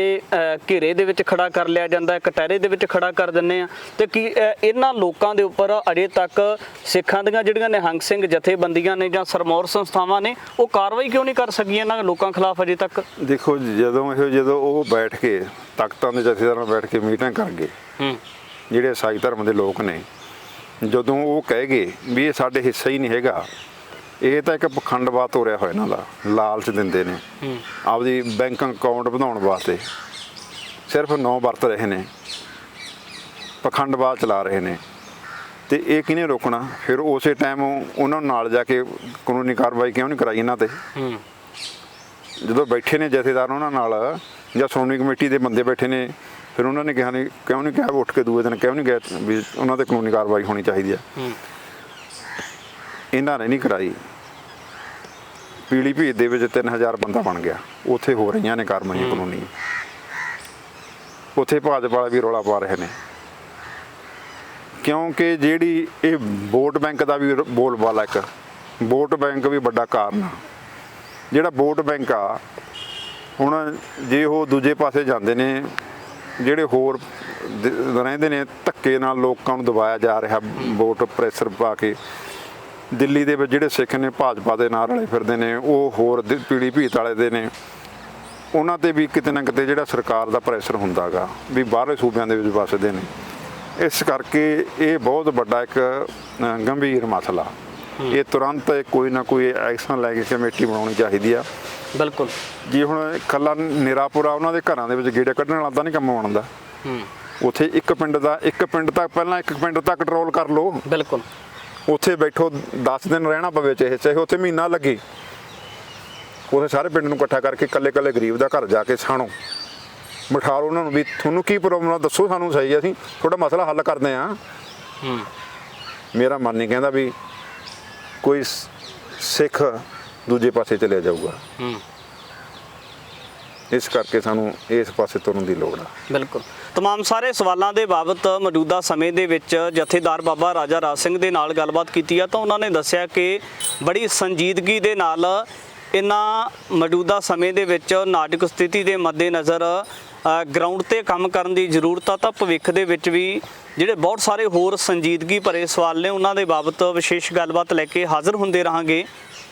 Speaker 2: ਘੇਰੇ ਦੇ ਵਿੱਚ ਖੜਾ ਕਰ ਲਿਆ ਜਾਂਦਾ ਹੈ ਕਟਹਿਰੇ ਦੇ ਵਿੱਚ ਖੜਾ ਕਰ ਦਿੰਨੇ ਆ ਤੇ ਕੀ ਇਹਨਾਂ ਲੋਕਾਂ ਦੇ ਉੱਪਰ ਅਜੇ ਤੱਕ ਸਿੱਖਾਂ ਦੀਆਂ ਜਿਹੜੀਆਂ ਨਿਹੰਗ ਸਿੰਘ ਜਥੇਬੰਦੀਆਂ ਨੇ ਜਾਂ ਸਰਮੌਰ ਸੰਸਥਾਵਾਂ ਨੇ ਉਹ ਕਾਰਵਾਈ ਕਿਉਂ ਨਹੀਂ ਕਰ ਸਕੀਆਂ ਇਹਨਾਂ ਲੋਕਾਂ ਖਿਲਾਫ ਅਜੇ ਤੱਕ?
Speaker 1: ਦੇਖੋ ਜਦੋਂ ਇਹ ਜਦੋਂ ਉਹ ਬੈਠ ਕੇ ਤਖਤਾਂ ਦੇ ਜਥੇਦਾਰਾਂ ਬੈਠ ਕੇ ਮੀਟਿੰਗ ਕਰ ਗਏ
Speaker 2: ਹੂੰ।
Speaker 1: ਜਿਹੜੇ ਈਸਾਈ ਧਰਮ ਦੇ ਲੋਕ ਨੇ ਜਦੋਂ ਉਹ ਕਹਿ ਗਏ ਵੀ ਇਹ ਸਾਡੇ ਹਿੱਸਾ ਹੀ ਨਹੀਂ ਹੈਗਾ ਇਹ ਤਾਂ ਇੱਕ ਪਖੰਡਵਾਦ ਹੋ ਰਿਹਾ ਹੋਇਆ ਇਹਨਾਂ ਦਾ ਲਾਲਚ ਦਿੰਦੇ ਨੇ। ਆਪਦੀ ਬੈਂਕ ਅਕਾਊਂਟ ਵਧਾਉਣ ਵਾਸਤੇ ਸਿਰਫ ਨੌ ਵਰਤ ਰਹੇ ਨੇ ਪਖੰਡਵਾਦ ਚਲਾ ਰਹੇ ਨੇ। ਤੇ ਇਹ ਕਿਹਨੇ ਰੋਕਣਾ? ਫਿਰ ਉਸੇ ਟਾਈਮ ਉਹਨਾਂ ਨਾਲ ਜਾ ਕੇ ਕਾਨੂੰਨੀ ਕਾਰਵਾਈ ਕਿਉਂ ਨਹੀਂ ਕਰਾਈ ਇਹਨਾਂ ਤੇ? ਜਦੋਂ ਬੈਠੇ ਨੇ ਜਥੇਦਾਰ ਉਹਨਾਂ ਨਾਲ ਜਾਂ ਸ਼੍ਰੋਮਣੀ ਕਮੇਟੀ ਦੇ ਬੰਦੇ ਬੈਠੇ ਨੇ ਫਿਰ ਉਹਨਾਂ ਨੇ ਕਿਹਾ ਨਹੀਂ ਕਿਉਂ ਨਹੀਂ ਕਿਹਾ ਉੱਠ ਕੇ ਦੂਏ ਦਿਨ ਕਿਉਂ ਨਹੀਂ ਗਏ? ਵੀ ਉਹਨਾਂ ਤੇ ਕਾਨੂੰਨੀ ਕਾਰਵਾਈ ਹੋਣੀ ਚਾਹੀਦੀ ਹੈ। ਇਹਨਾਂ ਨੇ ਨਹੀਂ ਕਰਾਈ। ਪੀਲੀ ਭੀਤ ਦੇ ਵਿੱਚ 3000 ਬੰਦਾ ਬਣ ਗਿਆ। ਉੱਥੇ ਹੋ ਰਹੀਆਂ ਨੇ ਕਾਰਵਾਈਆਂ ਕਾਨੂੰਨੀ। ਉੱਥੇ ਭਾਜਪਾ ਵਾਲੇ ਵੀ ਰੌਲਾ ਪਾ ਰਹੇ ਨੇ। ਕਿਉਂਕਿ ਜਿਹੜੀ ਇਹ ਵੋਟ ਬੈਂਕ ਦਾ ਵੀ ਬੋਲਬਾਲਾ ਇੱਕ। ਵੋਟ ਬੈਂਕ ਵੀ ਵੱਡਾ ਕਾਰਨ ਆ। ਜਿਹੜਾ ਵੋਟ ਬੈਂਕ ਆ ਹੁਣ ਜੇ ਉਹ ਦੂਜੇ ਪਾਸੇ ਜਾਂਦੇ ਨੇ ਜਿਹੜੇ ਹੋਰ ਰਹਿੰਦੇ ਨੇ ਧੱਕੇ ਨਾਲ ਲੋਕਾਂ ਨੂੰ ਦਬਾਇਆ ਜਾ ਰਿਹਾ ਵੋਟ ਪ੍ਰੈਸ਼ਰ ਪਾ ਕੇ। ਦਿੱਲੀ ਦੇ ਵਿੱਚ ਜਿਹੜੇ ਸਿੱਖ ਨੇ ਭਾਜਪਾ ਦੇ ਨਾਲ ਰਲੇ ਫਿਰਦੇ ਨੇ ਉਹ ਹੋਰ ਪੀੜੀ ਭੀਤ ਵਾਲੇ ਦੇ ਨੇ। ਉਹਨਾਂ ਤੇ ਵੀ ਕਿਤੇ ਨਾ ਕਿਤੇ ਜਿਹੜਾ ਸਰਕਾਰ ਦਾ ਪ੍ਰੈਸ਼ਰ ਹੁੰਦਾਗਾ ਵੀ ਬਾਹਰਲੇ ਸੂਬਿਆਂ ਦੇ ਵਿੱਚ ਵੱਸਦੇ ਨੇ। ਇਸ ਕਰਕੇ ਇਹ ਬਹੁਤ ਵੱਡਾ ਇੱਕ ਗੰਭੀਰ ਮਸਲਾ। ਇਹ ਤੁਰੰਤ ਕੋਈ ਨਾ ਕੋਈ ਐਕਸ਼ਨ ਲੈ ਕੇ ਕਮੇਟੀ ਬਣਾਉਣੀ ਚਾਹੀਦੀ ਆ।
Speaker 2: ਬਿਲਕੁਲ।
Speaker 1: ਜੀ ਹੁਣ ਕੱਲਾ ਨਿਰਾਪੁਰਾ ਉਹਨਾਂ ਦੇ ਘਰਾਂ ਦੇ ਵਿੱਚ ਗੇੜੇ ਕੱਢਣ ਵਾਲਾ ਤਾਂ ਨਹੀਂ ਕੰਮ ਬਣਦਾ
Speaker 2: ਹੂੰ।
Speaker 1: ਉੱਥੇ ਇੱਕ ਪਿੰਡ ਦਾ ਇੱਕ ਪਿੰਡ ਤੱਕ ਪਹਿਲਾਂ ਇੱਕ ਪਿੰਡ ਤੱਕ ਕੰਟਰੋਲ ਕਰ ਲਓ।
Speaker 2: ਬਿਲਕੁਲ।
Speaker 1: ਉੱਥੇ ਬੈਠੋ 10 ਦਿਨ ਰਹਿਣਾ ਪਵੇ ਚਾਹੇ ਚਾਹੇ ਉੱਥੇ ਮਹੀਨਾ ਲੱਗੇ। ਉੱਥੇ ਸਾਰੇ ਪਿੰਡ ਨੂੰ ਇਕੱਠਾ ਕਰਕੇ ਕੱਲੇ ਕੱਲੇ ਗਰੀਬ ਦਾ ਘਰ ਜਾ ਕੇ ਛਾਣੋ ਬਿਠਾ ਲਓ ਉਹਨਾਂ ਨੂੰ ਵੀ ਤੁਹਾਨੂੰ ਕੀ ਪ੍ਰੋਬਲਮ ਆ ਦੱਸੋ ਸਾਨੂੰ ਸਹੀ ਅਸੀਂ ਤੁਹਾਡਾ ਮਸਲਾ ਹੱਲ ਕਰਦੇ ਆ।
Speaker 2: ਹੂੰ।
Speaker 1: ਮੇਰਾ ਮਨ ਨਹੀਂ ਕਹਿੰਦਾ ਵੀ ਕੋਈ ਸਿੱਖ ਦੂਜੇ ਪਾਸੇ ਚਲੇ ਜਾਊਗਾ
Speaker 2: ਹੂੰ
Speaker 1: ਇਸ ਕਰਕੇ ਸਾਨੂੰ ਇਸ ਪਾਸੇ ਤੁਰਨ ਦੀ ਲੋੜ ਆ
Speaker 2: ਬਿਲਕੁਲ तमाम ਸਾਰੇ ਸਵਾਲਾਂ ਦੇ ਬਾਬਤ ਮੌਜੂਦਾ ਸਮੇਂ ਦੇ ਵਿੱਚ ਜਥੇਦਾਰ ਬਾਬਾ ਰਾਜਾ ਰਾਜ ਸਿੰਘ ਦੇ ਨਾਲ ਗੱਲਬਾਤ ਕੀਤੀ ਆ ਤਾਂ ਉਹਨਾਂ ਨੇ ਦੱਸਿਆ ਕਿ ਬੜੀ ਸੰਜੀਦਗੀ ਦੇ ਨਾਲ ਇਹਨਾਂ ਮੌਜੂਦਾ ਸਮੇਂ ਦੇ ਵਿੱਚ ਨਾਜ਼ੁਕ ਸਥਿਤੀ ਦੇ ਮੱਦੇਨਜ਼ਰ ਗਰਾਊਂਡ ਤੇ ਕੰਮ ਕਰਨ ਦੀ ਜ਼ਰੂਰਤ ਆ ਤਾਂ ਭਵਿੱਖ ਦੇ ਵਿੱਚ ਵੀ ਜਿਹੜੇ ਬਹੁਤ ਸਾਰੇ ਹੋਰ ਸੰਜੀਦਗੀ ਭਰੇ ਸਵਾਲ ਨੇ ਉਹਨਾਂ ਦੇ ਬਾਬਤ ਵਿਸ਼ੇਸ਼ ਗੱਲਬਾਤ ਲੈ ਕੇ ਹਾਜ਼ਰ ਹੁੰਦੇ ਰਹਾਂਗੇ